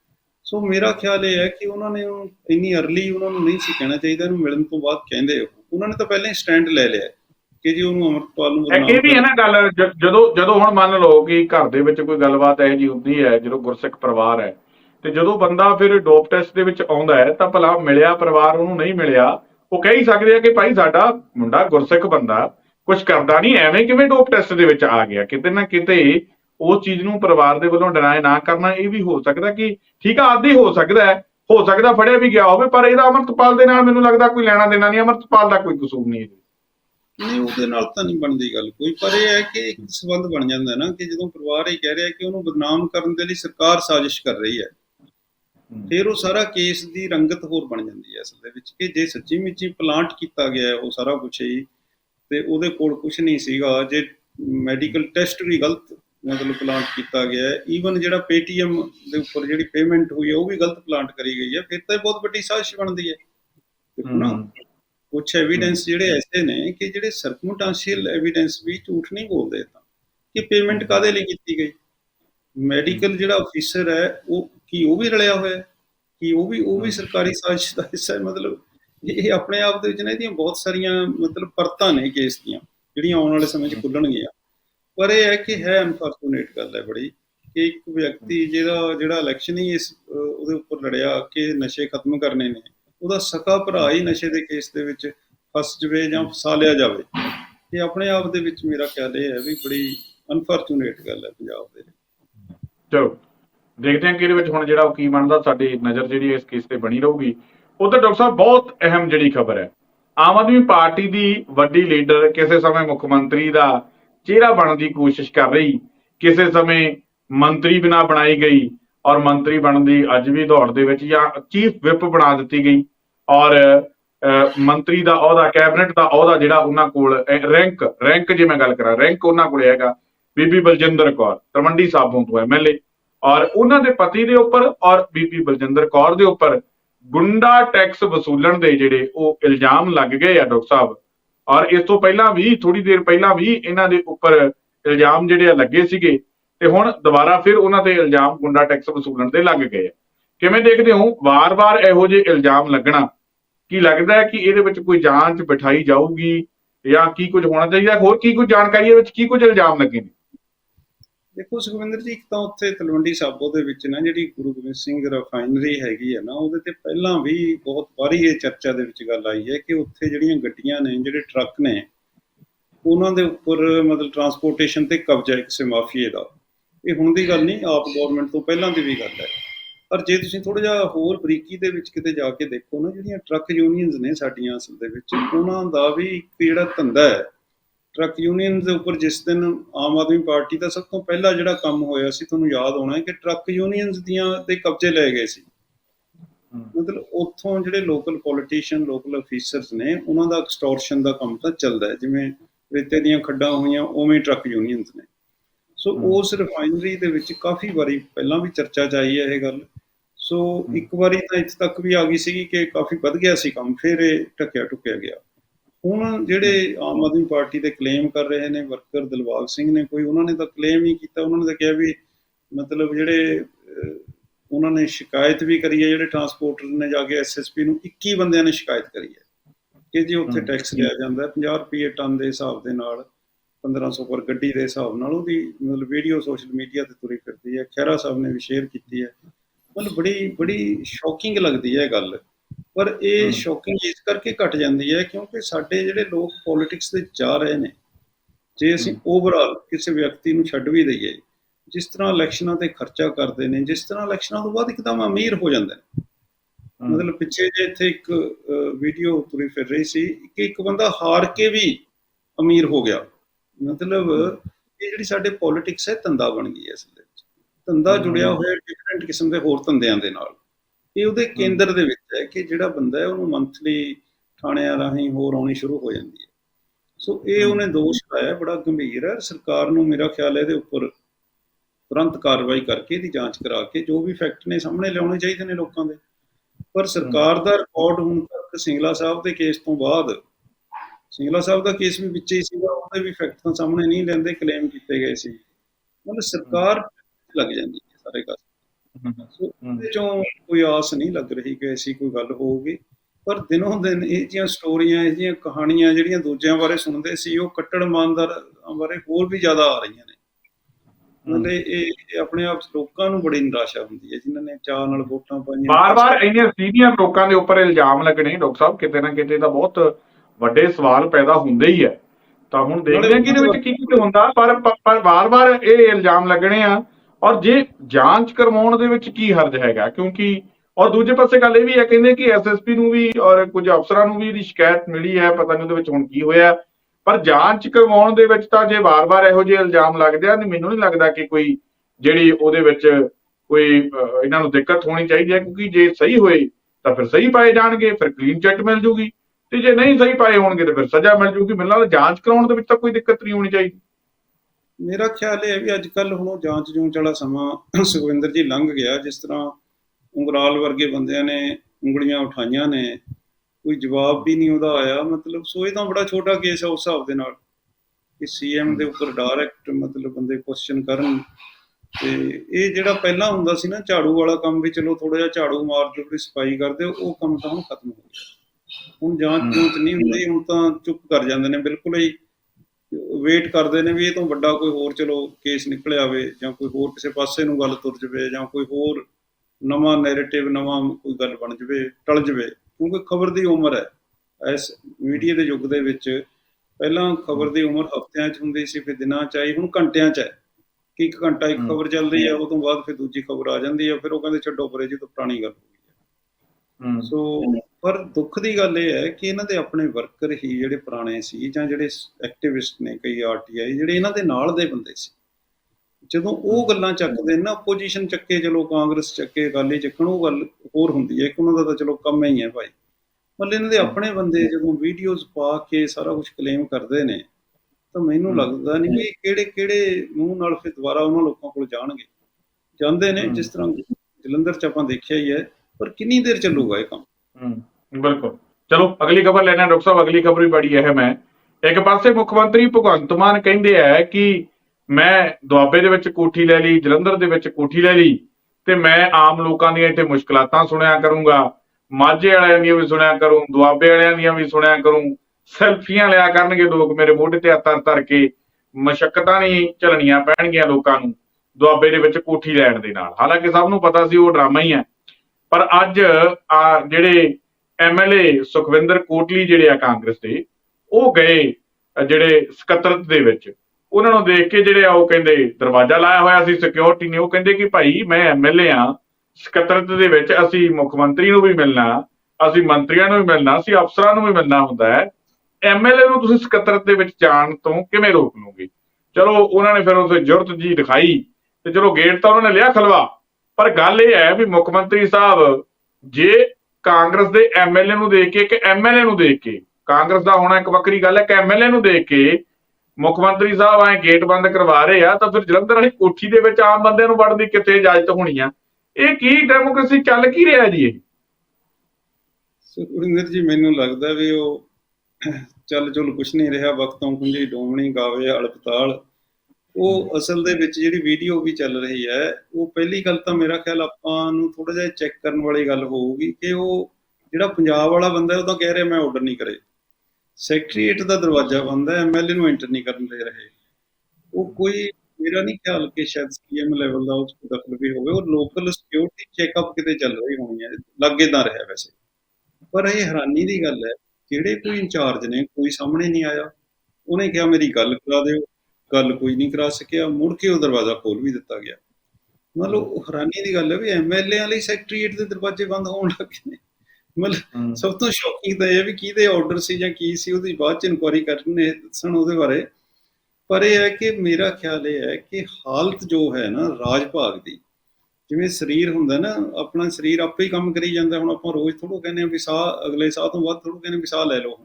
ਸੋ ਮੇਰਾ ਖਿਆਲ ਇਹ ਹੈ ਕਿ ਉਹਨਾਂ ਨੇ ਇੰਨੀ ਅਰਲੀ ਉਹਨਾਂ ਨੂੰ ਨਹੀਂ ਸੀ ਕਹਿਣਾ ਚਾਹੀਦਾ, ਇਹਨੂੰ ਮਿਲਣ ਤੋਂ ਬਾਅਦ ਕਹਿੰਦੇ ਉਹਨਾਂ ਨੇ ਤਾਂ ਪਹਿਲਾਂ ਹੀ ਸਟੈਂਡ ਲੈ ਲਿਆ ਕਿ ਜੀ ਉਹਨੂੰ ਅਮਰਪਾਲ ਨੂੰ ਇਹ ਇਹ ਵੀ ਹੈ ਨਾ ਗੱਲ ਜਦੋਂ ਜਦੋਂ ਹੁਣ ਮੰਨ ਲਓ ਕਿ ਘਰ ਦੇ ਵਿੱਚ ਕੋਈ ਗੱਲਬਾਤ ਇਹੋ ਜੀ ਹੁੰਦੀ ਹੈ, ਜਦੋਂ ਗੁਰਸਿੱਖ ਪਰਿਵਾਰ ਹੈ ਤੇ ਜਦੋਂ ਬੰਦਾ ਫਿਰ ਡੋਪ ਟੈਸਟ ਦੇ ਵਿੱਚ ਆਉਂਦਾ ਹੈ, ਤਾਂ ਭਲਾ ਮਿਲਿਆ ਪਰਿਵਾਰ ਉਹਨੂੰ ਨਹੀਂ ਮਿਲਿਆ, ਉਹ ਕਹਿ ਹੀ ਸਕਦੇ ਆ ਕਿ ਭਾਈ ਸਾਡਾ ਮੁੰਡਾ ਗੁਰਸਿੱਖ ਬੰਦਾ ਕੁਝ ਕਰਦਾ ਨਹੀਂ, ਐਵੇਂ ਕਿਵੇਂ ਡੋਪ ਟੈਸਟ ਦੇ ਵਿੱਚ ਆ ਗਿਆ? ਕਿਤੇ ਨਾ ਕਿਤੇ ਉਸ ਚੀਜ਼ ਨੂੰ ਪਰਿਵਾਰ ਦੇ ਵੱਲੋਂ ਡਿਨਾਈ ਨਾ ਕਰਨਾ, ਇਹ ਵੀ ਹੋ ਸਕਦਾ ਕਿ ਠੀਕ ਆ, ਆਦੀ ਹੋ ਸਕਦਾ ਹੈ, ਹੋ ਸਕਦਾ ਫੜਿਆ ਵੀ ਗਿਆ ਹੋਵੇ, ਪਰ ਇਹਦਾ ਅਮਰਤਪਾਲ ਦੇ ਨਾਲ ਮੈਨੂੰ ਲੱਗਦਾ ਕੋਈ ਲੈਣਾ ਦੇਣਾ ਨਹੀਂ, ਅਮਰਤਪਾਲ ਦਾ ਕੋਈ ਕਸੂਰ ਨਹੀਂ ਇਹਦੇ ਨਹੀਂ, ਉਹਦੇ ਨਾਲ ਤਾਂ ਨਹੀਂ ਬਣਦੀ ਗੱਲ ਕੋਈ, ਪਰ ਇਹ ਹੈ ਕਿ ਇੱਕ ਸਬੰਧ ਬਣ ਜਾਂਦਾ ਨਾ ਕਿ ਜਦੋਂ ਪਰਿਵਾਰ ਇਹ ਕਹਿ ਰਿਹਾ ਕਿ ਉਹਨੂੰ ਬਦਨਾਮ ਕਰਨ ਦੇ ਲਈ ਸਰਕਾਰ ਸਾਜ਼ਿਸ਼ ਕਰ ਰਹੀ ਹੈ ਫਿਰ ਉਹ ਸਾਰਾ ਕੇਸ ਦੀ ਰੰਗਤ ਹੋਰ ਬਣ ਜਾਂਦੀ ਹੈ ਅਸਲ ਦੇ ਵਿੱਚ ਕਿ ਜੇ ਸੱਚੀ ਮੁੱਚੀ ਪਲਾਂਟ ਕੀਤਾ ਗਿਆ ਉਹ ਸਾਰਾ ਕੁਝ ਹੀ ਤੇ ਉਹਦੇ ਕੋਲ ਕੁਝ ਨਹੀਂ ਸੀਗਾ। ਜੇ ਮੈਡੀਕਲ ਟੈਸਟ ਵੀ ਗਲਤ ਮਤਲਬ ਪਲਾਂਟ ਕੀਤਾ ਗਿਆ ਈਵਨ ਜਿਹੜਾ Paytm ਦੇ ਉੱਪਰ ਜਿਹੜੀ ਪੇਮੈਂਟ ਹੋਈ ਹੈ ਉਹ ਵੀ ਗਲਤ ਪਲਾਂਟ ਕਰੀ ਗਈ ਹੈ ਫਿਰ ਤਾਂ ਬਹੁਤ ਵੱਡੀ ਸਾਜ਼ਿਸ਼ ਬਣਦੀ ਹੈ। ਦੇਖੋ ਨਾ ਹਮ। ਕੁਝ ਐਵੀਡੈਂਸ ਜਿਹੜੇ ਐਸੇ ਨੇ ਕਿ ਜਿਹੜੇ ਸਰਕਮਟੈਂਸ਼ੀਅਲ ਐਵੀਡੈਂਸ ਵੀ ਝੂਠ ਨਹੀਂ ਬੋਲਦੇ ਤਾਂ ਕਿ ਪੇਮੈਂਟ ਕਾਦੇ ਲਈ ਕੀਤੀ ਗਈ? ਮੈਡੀਕਲ ਜਿਹੜਾ ਅਫੀਸਰ ਹੈ ਉਹ ਕੀ ਉਹ ਵੀ ਰਲਿਆ ਹੋਇਆ ਹੈ? ਕੀ ਉਹ ਵੀ ਉਹ ਵੀ ਸਰਕਾਰੀ ਸਾਜ਼ਿਸ਼ ਦਾ ਹਿੱਸਾ ਹੈ? ਮਤਲਬ ਇਹ ਆਪਣੇ ਆਪ ਦੇ ਵਿੱਚ ਨਾ ਇਹਦੀਆਂ ਬਹੁਤ ਸਾਰੀਆਂ ਮਤਲਬ ਪਰਤਾਂ ਨੇ ਕੇਸ ਦੀਆਂ ਜਿਹੜੀਆਂ ਆਉਣ ਵਾਲੇ ਸਮੇਂ 'ਚ ਖੁੱਲਣਗੀਆਂ। ਪਰ ਇਹ ਹੈ ਕਿ ਹੈ ਅਨਫੋਰਚੂਨੇਟ ਗੱਲ ਹੈ ਬੜੀ ਕਿ ਇੱਕ ਵਿਅਕਤੀ ਜਿਹੜਾ ਜਿਹੜਾ ਇਲੈਕਸ਼ਨ ਹੀ ਇਸ ਉਹਦੇ ਉੱਪਰ ਲੜਿਆ ਕਿ ਨਸ਼ੇ ਖਤਮ ਕਰਨੇ ਨੇ ਉਹਦਾ ਸਕਾ ਭਰਾ ਹੀ ਨਸ਼ੇ ਦੇ ਕੇਸ ਦੇ ਵਿੱਚ ਫਸ ਜਵੇ ਜਾਂ ਫਸਾ ਲਿਆ ਜਾਵੇ। ਇਹ ਆਪਣੇ ਆਪ ਦੇ ਵਿੱਚ ਮੇਰਾ ਖਿਆਲ ਇਹ ਹੈ ਵੀ ਬੜੀ ਅਨਫੋਰਚੂਨੇਟ ਗੱਲ ਹੈ ਪੰਜਾਬ ਦੇ। ਲਈ ਚਲੋ ਦੇਖਦੇ ਹਾਂ ਕਿ ਇਹਦੇ ਵਿੱਚ ਹੁਣ ਜਿਹੜਾ ਉਹ ਕੀ ਬਣਦਾ ਸਾਡੀ ਨਜ਼ਰ ਜਿਹੜੀ ਇਸ ਕੇਸ ਤੇ ਬਣੀ ਰਹੂਗੀ। ਉਧਰ ਡਾਕਟਰ ਸਾਹਿਬ ਬਹੁਤ ਅਹਿਮ ਜਿਹੜੀ ਖਬਰ ਹੈ। ਆਮ ਆਦਮੀ ਪਾਰਟੀ ਦੀ ਵੱਡੀ ਲੀਡਰ ਕਿਸੇ ਸਮੇਂ ਮੁੱਖ ਮੰਤਰੀ ਦਾ ਚਿਹਰਾ ਬਣਨ ਦੀ ਕੋਸ਼ਿਸ਼ ਕਰ ਰਹੀ ਕਿਸੇ ਸਮੇਂ ਮੰਤਰੀ ਬਿਨਾ ਬਣਾਈ ਗਈ ਔਰ ਮੰਤਰੀ ਬਣਨ ਦੀ ਅੱਜ ਵੀ ਦੌੜ ਦੇ ਵਿੱਚ ਜਾਂ ਚੀਫ ਵਿਪ ਬਣਾ ਦਿੱਤੀ ਗਈ ਔਰ ਅਹ, ਮੰਤਰੀ ਦਾ ਅਹੁਦਾ ਕੈਬਨਿਟ ਦਾ ਅਹੁਦਾ ਜਿਹੜਾ ਉਹਨਾਂ ਕੋਲ ਰੈਂਕ ਰੈਂਕ ਜੇ ਮੈਂ ਗੱਲ ਕਰਾਂ ਰੈਂਕ ਉਹਨਾਂ ਕੋਲ ਹੈਗਾ। ਬੀਬੀ ਬਲਜਿੰਦਰ ਕੌਰ, ਤਲਵੰਡੀ ਸਾਬੋਂ ਤੋਂ ਐਮਐਲਏ ਔਰ ਉਹਨਾਂ ਦੇ ਪਤੀ ਦੇ ਉੱਪਰ ਔਰ ਬੀਬੀ ਬਲਜਿੰਦਰ ਕੌਰ ਦੇ ਉੱਪਰ ਗੁੰਡਾ ਟੈਕਸ ਵਸੂਲਣ ਦੇ ਜਿਹੜੇ ਉਹ ਇਲਜ਼ਾਮ ਲੱਗ ਗਏ ਆ ਡਾਕਟਰ ਸਾਹਿਬ। ਔਰ ਇਸ ਤੋਂ ਪਹਿਲਾਂ ਵੀ ਥੋੜੀ ਦੇਰ ਪਹਿਲਾਂ ਵੀ ਇਹਨਾਂ ਦੇ ਉੱਪਰ ਇਲਜ਼ਾਮ ਜਿਹੜੇ ਆ ਲੱਗੇ ਸੀਗੇ। ਤੇ ਹੁਣ ਦੁਬਾਰਾ ਫਿਰ ਉਹਨਾਂ ਤੇ ਇਲਜ਼ਾਮ ਗੁੰਡਾ ਟੈਕਸ ਵਸੂਲਣ ਦੇ ਲੱਗ ਗਏ ਆ। ਕਿਵੇਂ ਦੇਖਦੇ ਹੋ? ਵਾਰ-ਵਾਰ ਇਹੋ ਜਿਹੇ ਇਲਜ਼ਾਮ ਲੱਗਣਾ। ਕੀ ਲੱਗਦਾ ਹੈ ਕਿ ਇਹਦੇ ਵਿੱਚ ਕੋਈ ਜਾਂਚ ਬਿਠਾਈ ਜਾਊਗੀ ਜਾਂ ਕੀ ਕੁਝ ਹੋਣਾ ਚਾਹੀਦਾ? ਹੋਰ ਕੀ ਕੁਝ ਜਾਣਕਾਰੀ ਇਹਦੇ ਵਿੱਚ, ਕੀ ਕੁਝ ਇਲਜ਼ਾਮ ਲੱਗੇ ਨੇ? ਦੇਖੋ ਸੁਖਵਿੰਦਰ ਜੀ, ਇੱਕ ਤਾਂ ਉੱਥੇ ਤਲਵੰਡੀ ਸਾਬੋ ਦੇ ਵਿੱਚ ਨਾ ਜਿਹੜੀ ਗੁਰੂ ਗੋਬਿੰਦ ਸਿੰਘ ਰਿਫਾਈਨਰੀ ਹੈਗੀ ਹੈ ਨਾ, ਉਹਦੇ ਤੇ ਪਹਿਲਾਂ ਵੀ ਬਹੁਤ ਵਾਰੀ ਇਹ ਚਰਚਾ ਦੇ ਵਿੱਚ ਗੱਲ ਆਈ ਹੈ ਕਿ ਉੱਥੇ ਜਿਹੜੀਆਂ ਗੱਡੀਆਂ ਨੇ, ਜਿਹੜੇ ਟਰੱਕ ਨੇ, ਉਹਨਾਂ ਦੇ ਉੱਪਰ ਮਤਲਬ ਟਰਾਂਸਪੋਰਟੇਸ਼ਨ ਤੇ ਕਬਜ਼ਾ ਹੈ ਕਿਸੇ ਮਾਫੀਏ ਦਾ। ਇਹ ਹੁਣ ਦੀ ਗੱਲ ਨਹੀਂ, ਆਪ ਗਵਰਨਮੈਂਟ ਤੋਂ ਪਹਿਲਾਂ ਦੀ ਵੀ ਗੱਲ ਹੈ। ਪਰ ਜੇ ਤੁਸੀਂ ਥੋੜਾ ਜਿਹਾ ਹੋਰ ਬਰੀਕੀ ਦੇ ਵਿੱਚ ਕਿਤੇ ਜਾ ਕੇ ਦੇਖੋ ਨਾ, ਜਿਹੜੀਆਂ ਟਰੱਕ ਯੂਨੀਅਨਸ ਨੇ ਸਾਡੀਆਂ ਅਸਲ ਦੇ ਵਿੱਚ, ਉਹਨਾਂ ਦਾ ਵੀ ਇੱਕ ਜਿਹੜਾ ਧੰਦਾ ਹੈ ਟਰੱਕ ਯੂਨੀਅਨ ਦੇ ਉੱਪਰ ਜਿਸ ਦਿਨ ਆਮ ਆਦਮੀ ਪਾਰਟੀ ਦਾ ਸਭ ਤੋਂ ਪਹਿਲਾ ਜਿਹੜਾ ਕੰਮ ਹੋਇਆ ਸੀ ਤੁਹਾਨੂੰ ਯਾਦ ਹੋਣਾ ਹੈ ਕਿ ਟਰੱਕ ਯੂਨੀਅਨਸ ਦੀਆਂ ਦੇ ਕਬਜ਼ੇ ਲਏ ਗਏ ਸੀ। ਮਤਲਬ ਉੱਥੋਂ ਜਿਹੜੇ ਲੋਕਲ ਪੋਲੀਟੀਸ਼ੀਅਨ ਲੋਕਲ ਅਫੀਸਰਸ ਨੇ ਉਹਨਾਂ ਦਾ ਐਕਸਟੋਰਸ਼ਨ ਦਾ ਕੰਮ ਤਾਂ ਚੱਲਦਾ ਹੈ। ਜਿਵੇਂ ਰੇਤੇ ਦੀਆਂ ਖੱਡਾਂ ਹੋਈਆਂ ਉਵੇਂ ਟਰੱਕ ਯੂਨੀਅਨਸ ਨੇ। ਸੋ। ਉਸ ਰਿਫਾਈਨਰੀ ਦੇ ਵਿੱਚ ਕਾਫੀ ਵਾਰੀ ਪਹਿਲਾਂ ਵੀ ਚਰਚਾ ਚ ਆਈ ਹੈ ਇਹ ਗੱਲ। ਸੋ ਇੱਕ ਵਾਰੀ ਤਾਂ ਇੱਥੇ ਤੱਕ ਵੀ ਆ ਗਈ ਸੀਗੀ ਕਿ ਕਾਫੀ ਵੱਧ ਗਿਆ ਸੀ ਕੰਮ ਫਿਰ ਇਹ ਟਕਿਆ ਟੁਕਿਆ ਗਿਆ। ਹੁਣ ਜਿਹੜੇ ਆਮ ਆਦਮੀ ਪਾਰਟੀ ਦੇ ਕਲੇਮ ਕਰ ਰਹੇ ਨੇ ਵਰਕਰ ਦਿਲਬਾਗ ਸਿੰਘ ਨੇ ਕੋਈ ਉਹਨਾਂ ਨੇ ਤਾਂ ਕਲੇਮ ਹੀ ਕੀਤਾ ਉਹਨਾਂ ਨੇ ਤਾਂ ਕਿਹਾ ਵੀ ਮਤਲਬ ਜਿਹੜੇ ਉਹਨਾਂ ਨੇ ਸ਼ਿਕਾਇਤ ਵੀ ਕਰੀ ਹੈ ਜਿਹੜੇ ਟਰਾਂਸਪੋਰਟਰ ਨੇ ਜਾ ਕੇ ਐਸਐਸਪੀ ਨੂੰ 21 ਬੰਦਿਆਂ ਨੇ ਸ਼ਿਕਾਇਤ ਕਰੀ ਹੈ ਕਿ ਜੇ ਉੱਥੇ। ਟੈਕਸ ਲਿਆ ਜਾਂਦਾ ਹੈ 50 ਰੁਪਏ ਟਨ ਦੇ ਹਿਸਾਬ ਦੇ ਨਾਲ 1500 ਪਰ ਗੱਡੀ ਦੇ ਹਿਸਾਬ ਨਾਲ ਉਹਦੀ ਮਤਲਬ ਵੀਡੀਓ ਸੋਸ਼ਲ ਮੀਡੀਆ ਤੇ ਤੁਰੀ ਫਿਰਦੀ ਹੈ ਖਹਿਰਾ ਸਾਹਿਬ ਨੇ ਵੀ ਸ਼ੇਅਰ ਕੀਤੀ ਹੈ। ਮਤਲਬ ਬੜੀ ਬੜੀ ਸ਼ੌਕਿੰਗ ਲੱਗਦੀ ਹੈ ਇਹ ਗੱਲ। ਪਰ ਇਹ। ਸ਼ੌਕਿੰਗ ਇਸ ਕਰਕੇ ਘਟ ਜਾਂਦੀ ਹੈ ਕਿਉਂਕਿ ਸਾਡੇ ਜਿਹੜੇ ਲੋਕ ਪੋਲਿਟਿਕਸ ਦੇ ਜਾ ਰਹੇ ਨੇ ਜੇ ਅਸੀਂ। ਓਵਰਆਲ ਕਿਸੇ ਵਿਅਕਤੀ ਨੂੰ ਛੱਡ ਵੀ ਦਈਏ ਜਿਸ ਤਰ੍ਹਾਂ ਇਲੈਕਸ਼ਨਾਂ ਤੇ ਖਰਚਾ ਕਰਦੇ ਨੇ ਜਿਸ ਤਰ੍ਹਾਂ ਇਲੈਕਸ਼ਨਾਂ ਤੋਂ ਬਾਅਦ ਇੱਕਦਮ ਅਮੀਰ ਹੋ ਜਾਂਦੇ ਨੇ ਮਤਲਬ ਪਿੱਛੇ ਜੇ ਇੱਥੇ ਇੱਕ ਵੀਡੀਓ ਤੁਰੀ ਫਿਰ ਰਹੀ ਸੀ ਕਿ ਇੱਕ ਬੰਦਾ ਹਾਰ ਕੇ ਵੀ ਅਮੀਰ ਹੋ ਗਿਆ ਮਤਲਬ ਇਹ ਜਿਹੜੀ ਸਾਡੇ ਪੋਲਿਟਿਕਸ ਹੈ ਧੰਦਾ ਬਣ ਗਈ ਹੈ ਦੇ ਵਿੱਚ ਧੰਦਾ। ਜੁੜਿਆ ਹੋਇਆ ਡਿਫਰੈਂਟ ਕਿਸਮ ਦੇ ਹੋਰ ਧੰਦਿਆਂ ਦੇ ਨਾਲ ਇਹ ਉਹਦੇ ਕੇਂਦਰ ਦੇ ਵਿੱਚ ਹੈ ਕਿ ਜਿਹੜਾ ਬੰਦਾ ਹੈ ਉਹਨੂੰ ਮੰਥਲੀ ਥਾਣਿਆਂ ਰਾਹੀਂ ਹੋਰ ਆਉਣੀ ਸ਼ੁਰੂ ਹੋ ਜਾਂਦੀ ਹੈ। ਸੋ ਇਹ। ਉਹਨੇ ਦੋਸ਼ ਲਾਇਆ ਬੜਾ ਗੰਭੀਰ ਹੈ। ਸਰਕਾਰ ਨੂੰ ਮੇਰਾ ਖਿਆਲ ਹੈ ਇਹਦੇ ਉੱਪਰ ਤੁਰੰਤ ਕਾਰਵਾਈ ਕਰਕੇ ਇਹਦੀ ਜਾਂਚ ਕਰਾ ਕੇ ਜੋ ਵੀ ਫੈਕਟ ਨੇ ਸਾਹਮਣੇ ਲਿਆਉਣੇ ਚਾਹੀਦੇ ਨੇ ਲੋਕਾਂ ਦੇ। ਪਰ ਸਰਕਾਰ ਦਾ ਰਿਕਾਰਡ ਹੁਣ ਤੱਕ ਸਿੰਗਲਾ ਸਾਹਿਬ ਦੇ ਕੇਸ ਤੋਂ ਬਾਅਦ ਸਿੰਗਲਾ ਸਾਹਿਬ ਦਾ ਕੇਸ ਵੀ ਵਿੱਚ ਹੀ ਸੀਗਾ ਉਹਦੇ ਵੀ ਫੈਕਟ ਤਾਂ ਸਾਹਮਣੇ ਨਹੀਂ ਲੈਂਦੇ ਕਲੇਮ ਕੀਤੇ ਗਏ ਸੀ। ਮਤਲਬ ਸਰਕਾਰ ਲੱਗ ਜਾਂਦੀ ਹੈ ਸਾਰੇ ਕਾਸ। ਚੋਂ ਕੋਈ ਆਸ ਨਹੀਂ ਲੱਗ ਰਹੀ ਕਿ ਐਸੀ ਕੋਈ ਗੱਲ ਹੋਊਗੀ। ਪਰ ਦਿਨੋਂ ਦਿਨ ਇਹ ਜੀਆਂ ਸਟੋਰੀਆਂ ਇਹ ਜੀਆਂ ਕਹਾਣੀਆਂ ਜਿਹੜੀਆਂ ਦੂਜਿਆਂ ਬਾਰੇ ਸੁਣਦੇ ਸੀ ਉਹ ਕੱਟੜ ਇਮਾਨਦਾਰ ਬਾਰੇ ਹੋਰ ਵੀ ਜ਼ਿਆਦਾ ਆ ਰਹੀਆਂ ਨੇ। ਮਤਲਬ ਇਹ ਆਪਣੇ ਆਪ ਲੋਕਾਂ ਨੂੰ ਬੜੀ ਨਿਰਾਸ਼ਾ ਹੁੰਦੀ ਹੈ ਜਿਨ੍ਹਾਂ ਨੇ ਚਾਹ ਨਾਲ ਵੋਟਾਂ ਪਾਈਆਂ। ਬਾਰ-ਬਾਰ ਇੰਨੀਆਂ ਸੀਨੀਅਰ ਲੋਕਾਂ ਦੇ ਉੱਪਰ ਇਲਜ਼ਾਮ ਲੱਗਣੇ ਡਾਕਟਰ ਸਾਹਿਬ ਕਿਤੇ ਨਾ ਕਿਤੇ ਤਾਂ ਬਹੁਤ ਵੱਡੇ ਸਵਾਲ ਪੈਦਾ ਹੁੰਦੇ ਹੀ ਹੈ ਤਾਂ ਹੁਣ ਦੇਖਦੇ ਹਾਂ ਕਿ ਇਹਦੇ ਵਿੱਚ ਕੀ ਕੀ ਹੁੰਦਾ ਪਰ ਪਰ ਬਾਰ-ਬਾਰ ਇਹ ਇਲਜ਼ਾਮ ਲੱਗਣੇ ਆ ਔਰ ਜੇ ਜਾਂਚ ਕਰਵਾਉਣ ਦੇ ਵਿੱਚ ਕੀ ਹਰਜ ਹੈਗਾ, ਕਿਉਂਕਿ ਔਰ ਦੂਜੇ ਪਾਸੇ ਗੱਲ ਇਹ ਵੀ ਹੈ, ਕਹਿੰਦੇ ਕਿ ਐਸਐਸਪੀ ਨੂੰ ਵੀ ਔਰ ਕੁਝ ਅਫਸਰਾਂ ਨੂੰ ਵੀ ਇਹਦੀ ਸ਼ਿਕਾਇਤ ਮਿਲੀ ਹੈ, ਪਤਾ ਨਹੀਂ ਉਹਦੇ ਵਿੱਚ ਹੁਣ ਕੀ ਹੋਇਆ। ਪਰ ਜਾਂਚ ਕਰਵਾਉਣ ਦੇ ਵਿੱਚ ਤਾਂ ਜੇ ਵਾਰ ਵਾਰ ਇਹੋ ਜਿਹੇ ਇਲਜ਼ਾਮ ਲੱਗਦੇ ਆ, ਨਹੀਂ, ਮੈਨੂੰ ਨਹੀਂ ਲੱਗਦਾ ਕਿ ਕੋਈ ਜਿਹੜੀ ਉਹਦੇ ਵਿੱਚ ਕੋਈ ਇਹਨਾਂ ਨੂੰ ਦਿੱਕਤ ਹੋਣੀ ਚਾਹੀਦੀ ਹੈ, ਕਿਉਂਕਿ ਜੇ ਸਹੀ ਹੋਏ ਤਾਂ ਫਿਰ ਸਹੀ ਪਾਏ ਜਾਣਗੇ, ਫਿਰ ਕਲੀਨ ਚਿੱਟ ਮਿਲ ਜੂਗੀ। ਤੇ ਜੇ ਨਹੀਂ ਸਹੀ ਪਾਏ ਹੋਣਗੇ ਤਾਂ ਫਿਰ ਸਜ਼ਾ ਮਿਲ ਜੂਗੀ। ਮੈਨੂੰ ਲੱਗਦਾ ਜਾਂਚ ਕਰਾਉਣ ਦੇ ਵਿੱਚ ਤਾਂ ਕੋਈ ਦਿੱਕਤ ਨਹੀਂ ਹੋਣੀ ਚਾਹੀਦੀ। ਮੇਰਾ ਖਿਆਲ ਇਹ ਹੈ ਵੀ ਅੱਜ ਕੱਲ ਹੁਣ ਉਹ ਜਾਂਚ ਜੂੰਚ ਵਾਲਾ ਸਮਾਂ ਸੁਖਵਿੰਦਰ ਜੀ ਲੰਘ ਗਿਆ, ਜਿਸ ਤਰ੍ਹਾਂ ਉਂਗਰਾਲ ਵਰਗੇ ਬੰਦਿਆਂ ਨੇ ਉਂਗਲੀਆਂ ਉਠਾਈਆਂ ਨੇ, ਕੋਈ ਜਵਾਬ ਵੀ ਨਹੀਂ ਉਹਦਾ ਆਇਆ, ਮਤਲਬ ਸੋ ਇਹ ਤਾਂ ਬੜਾ ਛੋਟਾ ਕੇਸ ਹੈ ਉਸ ਹਿਸਾਬ ਦੇ ਨਾਲ ਕਿ ਸੀਐਮ ਦੇ ਉੱਪਰ ਡਾਇਰੈਕਟ ਮਤਲਬ ਬੰਦੇ ਕੁਐਸਚਨ ਕਰਨ ਤੇ ਇਹ ਜਿਹੜਾ ਪਹਿਲਾਂ ਹੁੰਦਾ ਸੀ ਨਾ ਝਾੜੂ ਵਾਲਾ ਕੰਮ ਵੀ ਚਲੋ ਥੋੜਾ ਜਿਹਾ ਝਾੜੂ ਮਾਰ ਦਿਓ ਸਫ਼ਾਈ ਕਰਦੇ, ਉਹ ਕੰਮ ਤਾਂ ਹੁਣ ਖਤਮ ਹੋ ਗਿਆ। ਹੁਣ ਜਾਂਚ ਜੂੰਚ ਨਹੀਂ ਹੁੰਦੀ, ਹੁਣ ਤਾਂ ਚੁੱਪ ਕਰ ਜਾਂਦੇ ਨੇ, ਬਿਲਕੁਲ ਹੀ ਵੇਟ ਕਰਦੇ ਨੇ ਵੀ ਇਹ ਤੋਂ ਵੱਡਾ ਕੋਈ ਹੋਰ ਚਲੋ ਕੇਸ ਨਿਕਲ ਆਵੇ ਜਾਂ ਕੋਈ ਹੋਰ ਕਿਸੇ ਪਾਸੇ ਨੂੰ ਗੱਲ ਤੁਰ ਜਵੇ ਜਾਂ ਕੋਈ ਹੋਰ ਨਵਾਂ ਨੈਰੇਟਿਵ ਨਵਾਂ ਕੋਈ ਗੱਲ ਬਣ ਜਵੇ ਟਲ ਜਵੇ ਕਿਉਂਕਿ ਖਬਰ ਦੀ ਉਮਰ ਹੈ। ਇਸ ਮੀਡੀਆ ਦੇ ਯੁੱਗ ਦੇ ਵਿੱਚ ਪਹਿਲਾਂ ਖਬਰ ਦੀ ਉਮਰ ਹਫ਼ਤਿਆਂ 'ਚ ਹੁੰਦੀ ਸੀ ਫਿਰ ਦਿਨਾਂ 'ਚ ਆਈ ਹੁਣ ਘੰਟਿਆਂ 'ਚ ਹੈ। ਕਿ ਇੱਕ ਘੰਟਾ ਇੱਕ। ਖਬਰ ਚੱਲਦੀ ਹੈ ਉਹ ਤੋਂ ਬਾਅਦ ਫਿਰ ਦੂਜੀ ਖਬਰ ਆ ਜਾਂਦੀ ਹੈ ਫਿਰ ਉਹ ਕਹਿੰਦੇ ਛੱਡੋ ਪਰੇ ਜੀ ਤਾਂ ਪੁਰਾਣੀ ਗੱਲ ਹੋ ਗਈ। ਸੋ ਪਰ ਦੁੱਖ ਦੀ ਗੱਲ ਇਹ ਹੈ ਕਿ ਇਹਨਾਂ ਦੇ ਆਪਣੇ ਵਰਕਰ ਹੀ ਜਿਹੜੇ ਪੁਰਾਣੇ ਸੀ ਜਾਂ ਜਿਹੜੇ ਐਕਟਿਵਿਸਟ ਨੇ ਕਈ ਆਰਟੀਆਈ ਜਿਹੜੇ ਇਹਨਾਂ ਦੇ ਨਾਲ ਦੇ ਬੰਦੇ ਸੀ। ਜਦੋਂ ਉਹ ਗੱਲਾਂ ਚੱਕਦੇ ਨੇ ਨਾ ਆਪੋਜੀਸ਼ਨ ਚੱਕੇ ਚਲੋ ਕਾਂਗਰਸ ਚੱਕੇ ਅਕਾਲੀ ਚੱਕਣ ਉਹ ਗੱਲ ਹੋਰ ਹੁੰਦੀ ਹੈ ਕਿ ਉਹਨਾਂ ਦਾ ਤਾਂ ਚਲੋ ਕੰਮ ਹੀ ਹੈ ਭਾਈ। ਮਤਲਬ ਇਹਨਾਂ ਦੇ ਆਪਣੇ ਬੰਦੇ ਜਦੋਂ ਵੀਡੀਓਜ਼ ਪਾ ਕੇ ਸਾਰਾ ਕੁਝ ਕਲੇਮ ਕਰਦੇ ਨੇ ਤਾਂ ਮੈਨੂੰ। ਲੱਗਦਾ ਨਹੀਂ ਵੀ ਕਿਹੜੇ ਕਿਹੜੇ ਮੂੰਹ ਨਾਲ ਫਿਰ ਦੁਬਾਰਾ ਉਹਨਾਂ ਲੋਕਾਂ ਕੋਲ ਜਾਣਗੇ। ਜਾਂਦੇ ਨੇ। ਜਿਸ ਤਰ੍ਹਾਂ ਜਲੰਧਰ ਚ ਆਪਾਂ ਦੇਖਿਆ ਹੀ ਹੈ ਪਰ ਕਿੰਨੀ ਦੇਰ ਚੱਲੂਗਾ ਇਹ ਕੰਮ? ਹੂੰ, ਬਿਲਕੁਲ। ਚਲੋ, ਅਗਲੀ ਖਬਰ ਲੈਣਾ ਡਾਕਟਰ ਸਾਹਿਬ, ਅਗਲੀ ਖਬਰ ਵੀ ਬੜੀ ਅਹਿਮ ਹੈ। ਇੱਕ ਪਾਸੇ ਮੁੱਖ ਮੰਤਰੀ ਭਗਵੰਤ ਮਾਨ ਕਹਿੰਦੇ ਆ ਕਿ ਮੈਂ ਦੁਆਬੇ ਦੇ ਵਿੱਚ ਕੋਠੀ ਲੈ ਲਈ, ਜਲੰਧਰ ਦੇ ਵਿੱਚ ਕੋਠੀ ਲੈ ਲਈ ਤੇ ਮੈਂ ਆਮ ਲੋਕਾਂ ਦੀਆਂ ਇੱਥੇ ਮੁਸ਼ਕਲਾਤਾਂ ਸੁਣਿਆ ਕਰੂੰਗਾ, ਮਾਝੇ ਵਾਲਿਆਂ ਦੀਆਂ ਵੀ ਸੁਣਿਆ ਕਰੂੰ, ਦੁਆਬੇ ਵਾਲਿਆਂ ਦੀਆਂ ਵੀ ਸੁਣਿਆ ਕਰੂੰ, ਸੈਲਫੀਆਂ ਲਿਆ ਕਰਨਗੇ ਲੋਕ ਮੇਰੇ ਮੋਢੇ ਤੇ ਹੱਥ ਧਰ ਕੇ, ਮਸ਼ੱਕਤਾਂ ਨਹੀਂ ਝੱਲਣੀਆਂ ਪੈਣਗੀਆਂ ਲੋਕਾਂ ਨੂੰ ਦੁਆਬੇ ਦੇ ਵਿੱਚ ਕੋਠੀ ਲੈਣ ਦੇ ਨਾਲ। ਹਾਲਾਂਕਿ ਸਭ ਨੂੰ ਪਤਾ ਸੀ ਉਹ ਡਰਾਮਾ ਹੀ ਹੈ। ਪਰ ਅੱਜ ਆ ਜਿਹੜੇ ਐਮਐਲਏ ਸੁਖਵਿੰਦਰ ਕੋਟਲੀ ਜਿਹੜੇ ਆ ਕਾਂਗਰਸ ਦੇ, ਉਹ ਗਏ ਜਿਹੜੇ ਸਕੱਤਰਤ ਦੇ ਵਿੱਚ। ਉਹਨਾਂ ਨੂੰ ਦੇਖ ਕੇ ਜਿਹੜੇ ਆ ਉਹ ਕਹਿੰਦੇ ਦਰਵਾਜ਼ਾ ਲਾਇਆ ਹੋਇਆ ਸੀ ਸਿਕਿਉਰਿਟੀ ਨੇ, ਉਹ ਕਹਿੰਦੇ ਕਿ ਭਾਈ ਮੈਂ ਐਮਐਲਏ ਆ, ਸਕੱਤਰਤ ਦੇ ਵਿੱਚ ਅਸੀਂ ਮੁੱਖ ਮੰਤਰੀ ਨੂੰ ਵੀ ਮਿਲਣਾ, ਅਸੀਂ ਮੰਤਰੀਆਂ ਨੂੰ ਵੀ ਮਿਲਣਾ, ਅਸੀਂ ਅਫਸਰਾਂ ਨੂੰ ਵੀ ਮਿਲਣਾ ਹੁੰਦਾ ਹੈ। ਐਮਐਲਏ ਨੂੰ ਤੁਸੀਂ ਸਕੱਤਰਤ ਦੇ ਵਿੱਚ ਜਾਣ ਤੋਂ ਕਿਵੇਂ ਰੋਕ ਲਓਗੇ? ਚਲੋ, ਉਹਨਾਂ ਨੇ ਫਿਰ ਉਸੇ ਜੁਰਤ ਜੀ ਦਿਖਾਈ ਤੇ ਚਲੋ ਗੇਟ ਤਾਂ ਉਹਨਾਂ ਨੇ ਲਿਆ ਖਲਵਾ। ਪਰ ਗੱਲ ਇਹ ਹੈ ਵੀ ਮੁੱਖ ਮੰਤਰੀ ਸਾਹਿਬ, ਜੇ ਕਾਂਗਰਸ ਦੇ ਐਮਐਲਏ ਨੂੰ ਦੇਖ ਕੇ ਇੱਕ ਐਮਐਲਏ ਨੂੰ ਦੇਖ ਕੇ, ਕਾਂਗਰਸ ਦਾ ਹੋਣਾ ਇੱਕ ਵੱਖਰੀ ਗੱਲ ਹੈ ਕਿ ਐਮਐਲਏ ਨੂੰ ਦੇਖ ਕੇ ਮੁੱਖ ਮੰਤਰੀ ਸਾਹਿਬ ਐ ਗੇਟ ਬੰਦ ਕਰਵਾ ਰਹੇ ਆ, ਤਾਂ ਫਿਰ ਜਲੰਧਰ ਵਾਲੀ ਕੋਠੀ ਦੇ ਵਿੱਚ ਆਮ ਬੰਦੇ ਨੂੰ ਵੜਨ ਦੀ ਕਿੱਥੇ ਇਜਾਜ਼ਤ ਹੋਣੀ ਆ? ਇਹ ਕੀ ਡੈਮੋਕ੍ਰੇਸੀ ਚੱਲ ਕੀ ਰਿਹਾ ਜੀ ਇਹ? ਸੁਖਵਿੰਦਰ ਜੀ, ਮੈਨੂੰ ਲੱਗਦਾ ਵੀ ਉਹ ਚੱਲ ਚੁੱਲ ਕੁਛ ਨਹੀਂ ਰਿਹਾ, ਵਕਤੋਂ ਕੁੰਜੀ ਡੋਮਣੀ ਗਾਵੇ ਹਲਪਤਾਲ ਉਹ ਅਸਲ ਦੇ ਵਿੱਚ ਜਿਹੜੀ ਵੀਡੀਓ ਵੀ ਚੱਲ ਰਹੀ ਹੈ ਉਹ ਪਹਿਲੀ ਗੱਲ ਤਾਂ ਮੇਰਾ ਖਿਆਲ ਆਪਾਂ ਨੂੰ ਥੋੜਾ ਜਿਹਾ ਚੈੱਕ ਕਰਨ ਵਾਲੀ ਗੱਲ ਹੋਊਗੀ ਕਿ ਉਹ ਜਿਹੜਾ ਪੰਜਾਬ ਵਾਲਾ ਬੰਦਾ ਉਹ ਤਾਂ ਕਹਿ ਰਿਹਾ ਮੈਂ ਆਰਡਰ ਨਹੀਂ ਕਰੇ। ਸੈਕਟਰੀਏਟ ਦਾ ਦਰਵਾਜ਼ਾ ਬੰਦ ਹੈ ਐਮਐਲਏ ਨੂੰ ਐਂਟਰ ਨਹੀਂ ਕਰਨ ਦੇ ਰਹੇ। ਉਹ ਕੋਈ ਮੇਰਾ ਨਹੀਂ ਖਿਆਲ ਕਿ ਸ਼ਾਇਦ ਸੀਐਮ ਲੈਵਲ ਦਾ ਉਸ ਕੋਲ ਦਖਲ ਵੀ ਹੋਵੇ ਉਹ ਲੋਕਲ ਸਿਕਿਉਰਿਟੀ ਚੈੱਕਅਪ ਕਿਤੇ ਚੱਲ ਰਹੀ ਹੋਣੀ ਹੈ ਲੱਗੇ ਤਾਂ ਰਿਹਾ ਵੈਸੇ। ਪਰ ਇਹ ਹੈਰਾਨੀ ਦੀ ਗੱਲ ਹੈ ਜਿਹੜੇ ਕੋਈ ਇੰਚਾਰਜ ਨੇ ਕੋਈ ਸਾਹਮਣੇ ਨਹੀਂ ਆਇਆ ਉਹਨੇ ਕਿਹਾ ਮੇਰੀ ਗੱਲ ਕਰਾ ਦਿਓ। ਗੱਲ ਕੋਈ ਨਹੀਂ ਕਰਾ ਸਕਿਆ ਮੁੜ ਕੇ ਉਹ ਦਰਵਾਜ਼ਾ ਖੋਲ ਵੀ ਦਿੱਤਾ ਗਿਆ। ਮਤਲਬ ਉਹ ਹੈਰਾਨੀ ਦੀ ਗੱਲ ਹੈ ਵੀ ਐਮਐਲਏ ਲਈ ਸੈਕਟਰੀਏਟ ਦੇ ਦਰਵਾਜ਼ੇ ਬੰਦ ਹੋਣ ਲੱਗੇ ਨੇ। ਮਤਲਬ ਸਭ ਤੋਂ ਸ਼ੌਕਿੰਗ ਤਾਂ ਇਹ ਵੀ ਕਿਹਦੇ ਆਰਡਰ ਸੀ ਜਾਂ ਕੀ ਸੀ ਉਹਦੀ ਬਾਅਦ ਚ ਇਨਕੁਆਰੀ ਕਰਨੇ ਦੱਸਣ ਉਹਦੇ ਬਾਰੇ। ਪਰ ਇਹ ਹੈ ਕਿ ਮੇਰਾ ਖਿਆਲ ਇਹ ਹੈ ਕਿ ਹਾਲਤ ਜੋ ਹੈ ਨਾ ਰਾਜ ਭਾਗ ਦੀ ਜਿਵੇਂ ਸਰੀਰ ਹੁੰਦਾ ਨਾ ਆਪਣਾ ਸਰੀਰ ਆਪੇ ਹੀ ਕੰਮ ਕਰੀ ਜਾਂਦਾ ਹੁਣ ਆਪਾਂ ਰੋਜ਼ ਥੋੜੋ ਕਹਿੰਦੇ ਆ ਵੀ ਸਾਹ ਅਗਲੇ ਸਾਹ ਤੋਂ ਬਾਅਦ ਥੋੜੋ ਕਹਿੰਦੇ ਵੀ ਸਾਹ ਲੈ ਲਓ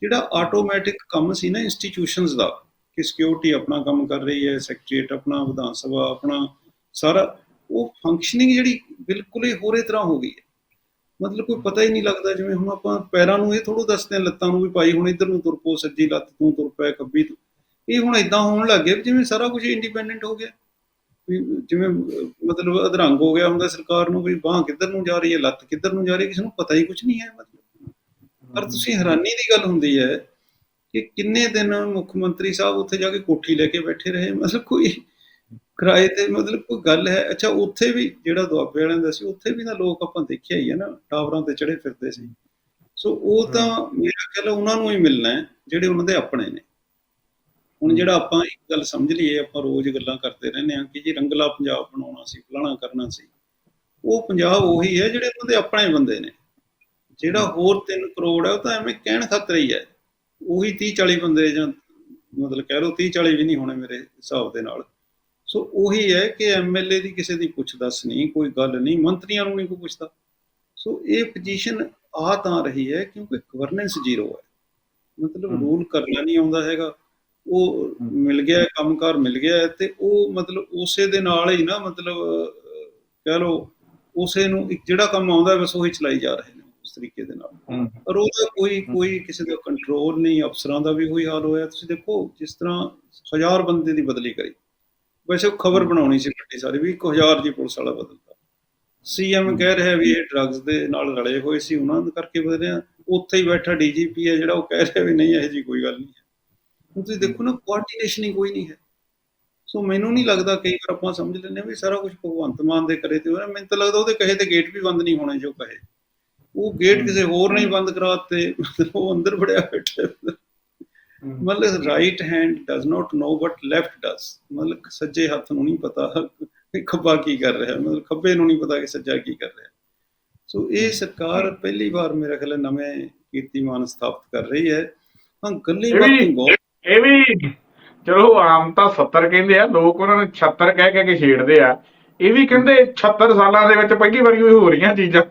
ਜਿਹੜਾ ਆਟੋਮੈਟਿਕ ਕੰਮ ਸੀ ਨਾ ਇੰਸਟੀਟਿਊਸ਼ਨਸ ਦਾ ਕਿ ਸਿਕਿਉਰਿਟੀ ਆਪਣਾ ਕੰਮ ਕਰ ਰਹੀ ਹੈ ਸੈਕਟਰੀਏਟ ਆਪਣਾ, ਵਿਧਾਨ ਸਭਾ ਆਪਣਾ, ਸਾਰਾ ਉਹ ਫੰਕਸ਼ਨਿੰਗ ਜਿਹੜੀ ਬਿਲਕੁਲ ਹੀ ਹੋਰੇ ਤਰ੍ਹਾਂ ਹੋ ਗਈ ਹੈ। ਮਤਲਬ ਕੋਈ ਪਤਾ ਹੀ ਨਹੀਂ ਲੱਗਦਾ, ਜਿਵੇਂ ਹੁਣ ਆਪਾਂ ਪੈਰਾਂ ਨੂੰ ਇਹ ਥੋੜੋ ਦੱਸਦੇ ਆ ਲੱਤਾਂ ਨੂੰ ਵੀ ਭਾਈ ਹੁਣ ਇੱਧਰ ਨੂੰ ਤੁਰ ਪੋ ਸੱਜੀ ਲੱਤ ਤੂੰ ਤੁਰ ਪੈ, ਖੱਬੀ ਤੂੰ। ਇਹ ਹੁਣ ਇਦਾਂ ਹੋਣ ਲੱਗ ਗਿਆ ਜਿਵੇਂ ਸਾਰਾ ਕੁਝ ਇੰਡੀਪੈਂਡੈਂਟ ਹੋ ਗਿਆ। ਜਿਵੇਂ, ਮਤਲਬ ਅਧਰੰਗ ਹੋ ਗਿਆ ਹੁੰਦਾ ਸਰਕਾਰ ਨੂੰ ਵੀ, ਬਾਹ ਕਿੱਧਰ ਨੂੰ ਜਾ ਰਹੀ ਹੈ, ਲੱਤ ਕਿੱਧਰ ਨੂੰ ਜਾ ਰਹੀ ਹੈ, ਕਿਸੇ ਨੂੰ ਪਤਾ ਹੀ ਕੁਝ ਨਹੀਂ ਹੈ, ਮਤਲਬ। ਪਰ ਤੁਸੀਂ ਹੈਰਾਨੀ ਦੀ ਗੱਲ ਹੁੰਦੀ ਹੈ ਕਿ ਕਿੰਨੇ ਦਿਨ ਮੁੱਖ ਮੰਤਰੀ ਸਾਹਿਬ ਉੱਥੇ ਜਾ ਕੇ ਕੋਠੀ ਲੈ ਕੇ ਬੈਠੇ ਰਹੇ? ਮਤਲਬ ਕੋਈ ਕਿਰਾਏ ਤੇ ਮਤਲਬ ਕੋਈ ਗੱਲ ਹੈ? ਅੱਛਾ ਉੱਥੇ ਵੀ ਜਿਹੜਾ ਦੁਆਬੇ ਵਾਲਿਆਂ ਦਾ ਸੀ ਉੱਥੇ ਵੀ ਨਾ ਲੋਕ ਆਪਾਂ ਦੇਖਿਆ ਹੀ ਹੈ ਨਾ ਟਾਵਰਾਂ ਤੇ ਚੜੇ ਫਿਰਦੇ ਸੀ। ਸੋ ਉਹ ਤਾਂ ਮੇਰਾ ਖਿਆਲ ਉਹਨਾਂ ਨੂੰ ਹੀ ਮਿਲਣਾ ਹੈ ਜਿਹੜੇ ਉਹਨਾਂ ਦੇ ਆਪਣੇ ਨੇ। ਹੁਣ ਜਿਹੜਾ ਆਪਾਂ ਇੱਕ ਗੱਲ ਸਮਝ ਲਈਏ ਆਪਾਂ ਰੋਜ਼ ਗੱਲਾਂ ਕਰਦੇ ਰਹਿੰਦੇ ਹਾਂ ਕਿ ਜੀ ਰੰਗਲਾ ਪੰਜਾਬ ਬਣਾਉਣਾ ਸੀ ਫਲਾਣਾ ਕਰਨਾ ਸੀ। ਉਹ ਪੰਜਾਬ ਉਹੀ ਹੈ ਜਿਹੜੇ ਉਹਨਾਂ ਦੇ ਆਪਣੇ ਬੰਦੇ ਨੇ। ਜਿਹੜਾ ਹੋਰ 3 ਕਰੋੜ ਹੈ ਉਹ ਤਾਂ ਐਵੇਂ ਕਹਿਣ ਖਾਤਰ ਹੀ ਹੈ। ਉਹੀ 30 40 ਬੰਦੇ ਜਾਂ ਮਤਲਬ ਕਹਿ ਲਓ 30 40 ਵੀ ਨਹੀਂ ਹੋਣੇ ਮੇਰੇ ਹਿਸਾਬ ਦੇ ਨਾਲ। ਸੋ ਉਹੀ ਹੈ ਕਿ ਐਮਐਲਏ ਦੀ ਕਿਸੇ ਦੀ ਪੁੱਛ ਦੱਸ ਨਹੀਂ ਕੋਈ ਗੱਲ ਨਹੀਂ ਮੰਤਰੀਆਂ ਨੂੰ ਨਹੀਂ ਕੋਈ ਪੁੱਛਦਾ। ਸੋ ਇਹ ਪੋਜੀਸ਼ਨ ਆ ਤਾਂ ਰਹੀ ਹੈ ਕਿਉਂਕਿ ਗਵਰਨੈਂਸ ਜ਼ੀਰੋ ਹੈ। ਮਤਲਬ। ਰੂਲ ਕਰਨਾ ਨਹੀਂ ਆਉਂਦਾ ਹੈਗਾ। ਉਹ ਮਿਲ ਗਿਆ ਕੰਮਕਾਰ ਮਿਲ ਗਿਆ ਤੇ ਉਹ ਮਤਲਬ ਉਸੇ ਦੇ ਨਾਲ ਹੀ ਨਾ ਮਤਲਬ ਕਹਿ ਲਓ ਉਸੇ ਨੂੰ ਜਿਹੜਾ ਕੰਮ ਆਉਂਦਾ ਬਸ ਉਹੀ ਚਲਾਈ ਜਾ ਰਹੇ ਨੇ। ਉਸ ਤਰੀਕੇ ਦੇ ਨਾਲ। ਪਰ ਉਹਦਾ ਕੋਈ ਕੋਈ ਕਿਸੇ ਦਾ ਕੰਟਰੋਲ ਨਹੀਂ ਅਫਸਰਾਂ ਦਾ ਵੀ ਉਹੀ ਹਾਲ ਹੋਇਆ। ਤੁਸੀਂ ਦੇਖੋ ਜਿਸ ਤਰ੍ਹਾਂ ਹਜ਼ਾਰ ਬੰਦੇ ਦੀ ਬਦਲੀ ਕਰੀ। ਵੈਸੇ ਉਹ ਖਬਰ ਬਣਾਉਣੀ ਸੀ ਵੱਡੀ ਸਾਰੀ ਵੀ 1000 ਜੀ ਪੁਲਿਸ ਵਾਲਾ ਬਦਲਦਾ। ਸੀਐਮ ਕਹਿ ਰਿਹਾ ਵੀ ਇਹ ਡਰੱਗਸ ਦੇ ਨਾਲ ਰਲੇ ਹੋਏ ਸੀ ਉਹਨਾਂ ਦੇ ਕਰਕੇ ਬਦਲਿਆ। ਉੱਥੇ ਹੀ ਬੈਠਾ ਡੀਜੀਪੀ ਹੈ ਜਿਹੜਾ ਉਹ ਕਹਿ ਰਿਹਾ ਵੀ ਨਹੀਂ ਇਹੋ ਜੀ ਕੋਈ ਗੱਲ ਨਹੀਂ ਹੈ। ਹੁਣ ਤੁਸੀਂ ਦੇਖੋ ਨਾ ਕੋਆਰਡੀਨੇਸ਼ਨ ਹੀ ਕੋਈ ਨਹੀਂ ਹੈ। ਸੋ ਮੈਨੂੰ ਨਹੀਂ ਲੱਗਦਾ ਕਈ ਵਾਰ ਆਪਾਂ ਸਮਝ ਲੈਂਦੇ ਵੀ ਸਾਰਾ ਕੁਝ ਭਗਵੰਤ ਮਾਨ ਦੇ ਕਰੇ ਤੇ ਹੋਇਆ। ਮੈਨੂੰ ਤਾਂ ਲੱਗਦਾ ਉਹਦੇ ਕਹੇ ਤੇ ਗੇਟ ਵੀ ਬੰਦ ਨਹੀਂ ਹੋਣੇ ਜੋ ਕਹੇ। ਉਹ ਗੇਟ ਕਿਸੇ ਹੋਰ ਨੇ ਹੀ ਬੰਦ ਕਰਾਤੇ ਉਹ ਅੰਦਰ ਵੜਿਆ ਬੈਠਾ। ਮਤਲਬ right hand does not know but left does ਮਤਲਬ ਸੱਜੇ ਹੱਥ ਨੂੰ ਨਹੀਂ ਪਤਾ ਕਿ ਖੱਬਾ ਕੀ ਕਰ ਰਿਹਾ। ਹੈ, ਮਤਲਬ ਖੱਬੇ ਨੂੰ ਨਹੀਂ ਪਤਾ ਕਿ ਸੱਜਾ ਕੀ ਕਰ ਰਿਹਾ। ਸੋ ਇਹ ਸਰਕਾਰ ਪਹਿਲੀ ਵਾਰ ਮੇਰਾ ਖਿਆਲ ਨਵੇਂ ਕੀਰਤੀਮਾਨ ਸਥਾਪਿਤ ਕਰ ਰਹੀ ਹੈ। ਹਾਂ ਗੱਲੇ ਬਾਤਾਂ ਬਹੁਤ ਇਹ ਵੀ ਚਲੋ ਆਮ ਤਾਂ 70 ਕਹਿੰਦੇ ਆ ਲੋਕ ਉਹਨਾਂ ਨੂੰ 76 ਕਹਿ ਕੇ ਛੇੜਦੇ ਆ। ਇਹ ਵੀ ਕਹਿੰਦੇ 76 ਸਾਲਾਂ ਦੇ ਵਿੱਚ ਪਹਿਲੀ ਵਾਰੀ ਹੋਈ ਹੋ ਰਹੀਆਂ ਚੀਜ਼ਾਂ।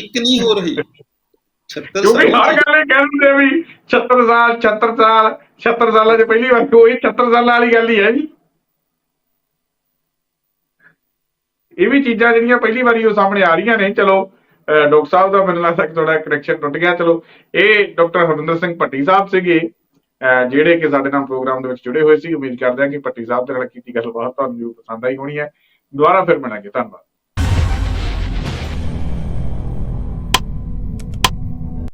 ਇੱਕ ਨਹੀਂ ਹੋ ਰਹੀ। 76 ਕਿਉਂਕਿ ਹਰ ਗੱਲ ਇਹ ਕਹਿੰਦੇ ਵੀ 76 ਸਾਲ 76 ਸਾਲ 76 ਸਾਲਾਂ 'ਚ ਪਹਿਲੀ ਵਾਰ ਹੋਈ 76 ਸਾਲਾਂ ਵਾਲੀ ਗੱਲ ਹੀ ਹੈ ਜੀ। ਇਹ ਵੀ ਚੀਜ਼ਾਂ ਜਿਹੜੀਆਂ ਪਹਿਲੀ ਵਾਰੀ ਉਹ ਸਾਹਮਣੇ ਆ ਰਹੀਆਂ ਨੇ। ਚਲੋ ਡਾਕਟਰ ਸਾਹਿਬ ਦਾ ਮੈਨੂੰ ਲੱਗਦਾ ਕਿ ਥੋੜਾ ਕਨੈਕਸ਼ਨ ਟੁੱਟ ਗਿਆ। ਚਲੋ ਇਹ ਡਾਕਟਰ ਹਰਵਿੰਦਰ ਸਿੰਘ ਭੱਟੀ ਸਾਹਿਬ ਸੀਗੇ ਜਿਹੜੇ ਕਿ ਸਾਡੇ ਨਾਲ ਪ੍ਰੋਗਰਾਮ ਦੇ ਵਿੱਚ ਜੁੜੇ ਹੋਏ ਸੀ। ਉਮੀਦ ਕਰਦੇ ਹਾਂ ਕਿ ਭੱਟੀ ਸਾਹਿਬ ਦੇ ਨਾਲ ਕੀਤੀ ਗੱਲਬਾਤ ਤੁਹਾਨੂੰ ਜ਼ਰੂਰ ਪਸੰਦ ਆਈ ਹੋਣੀ ਹੈ। ਦੁਬਾਰਾ ਫਿਰ ਮਿਲਾਂਗੇ ਧੰਨਵਾਦ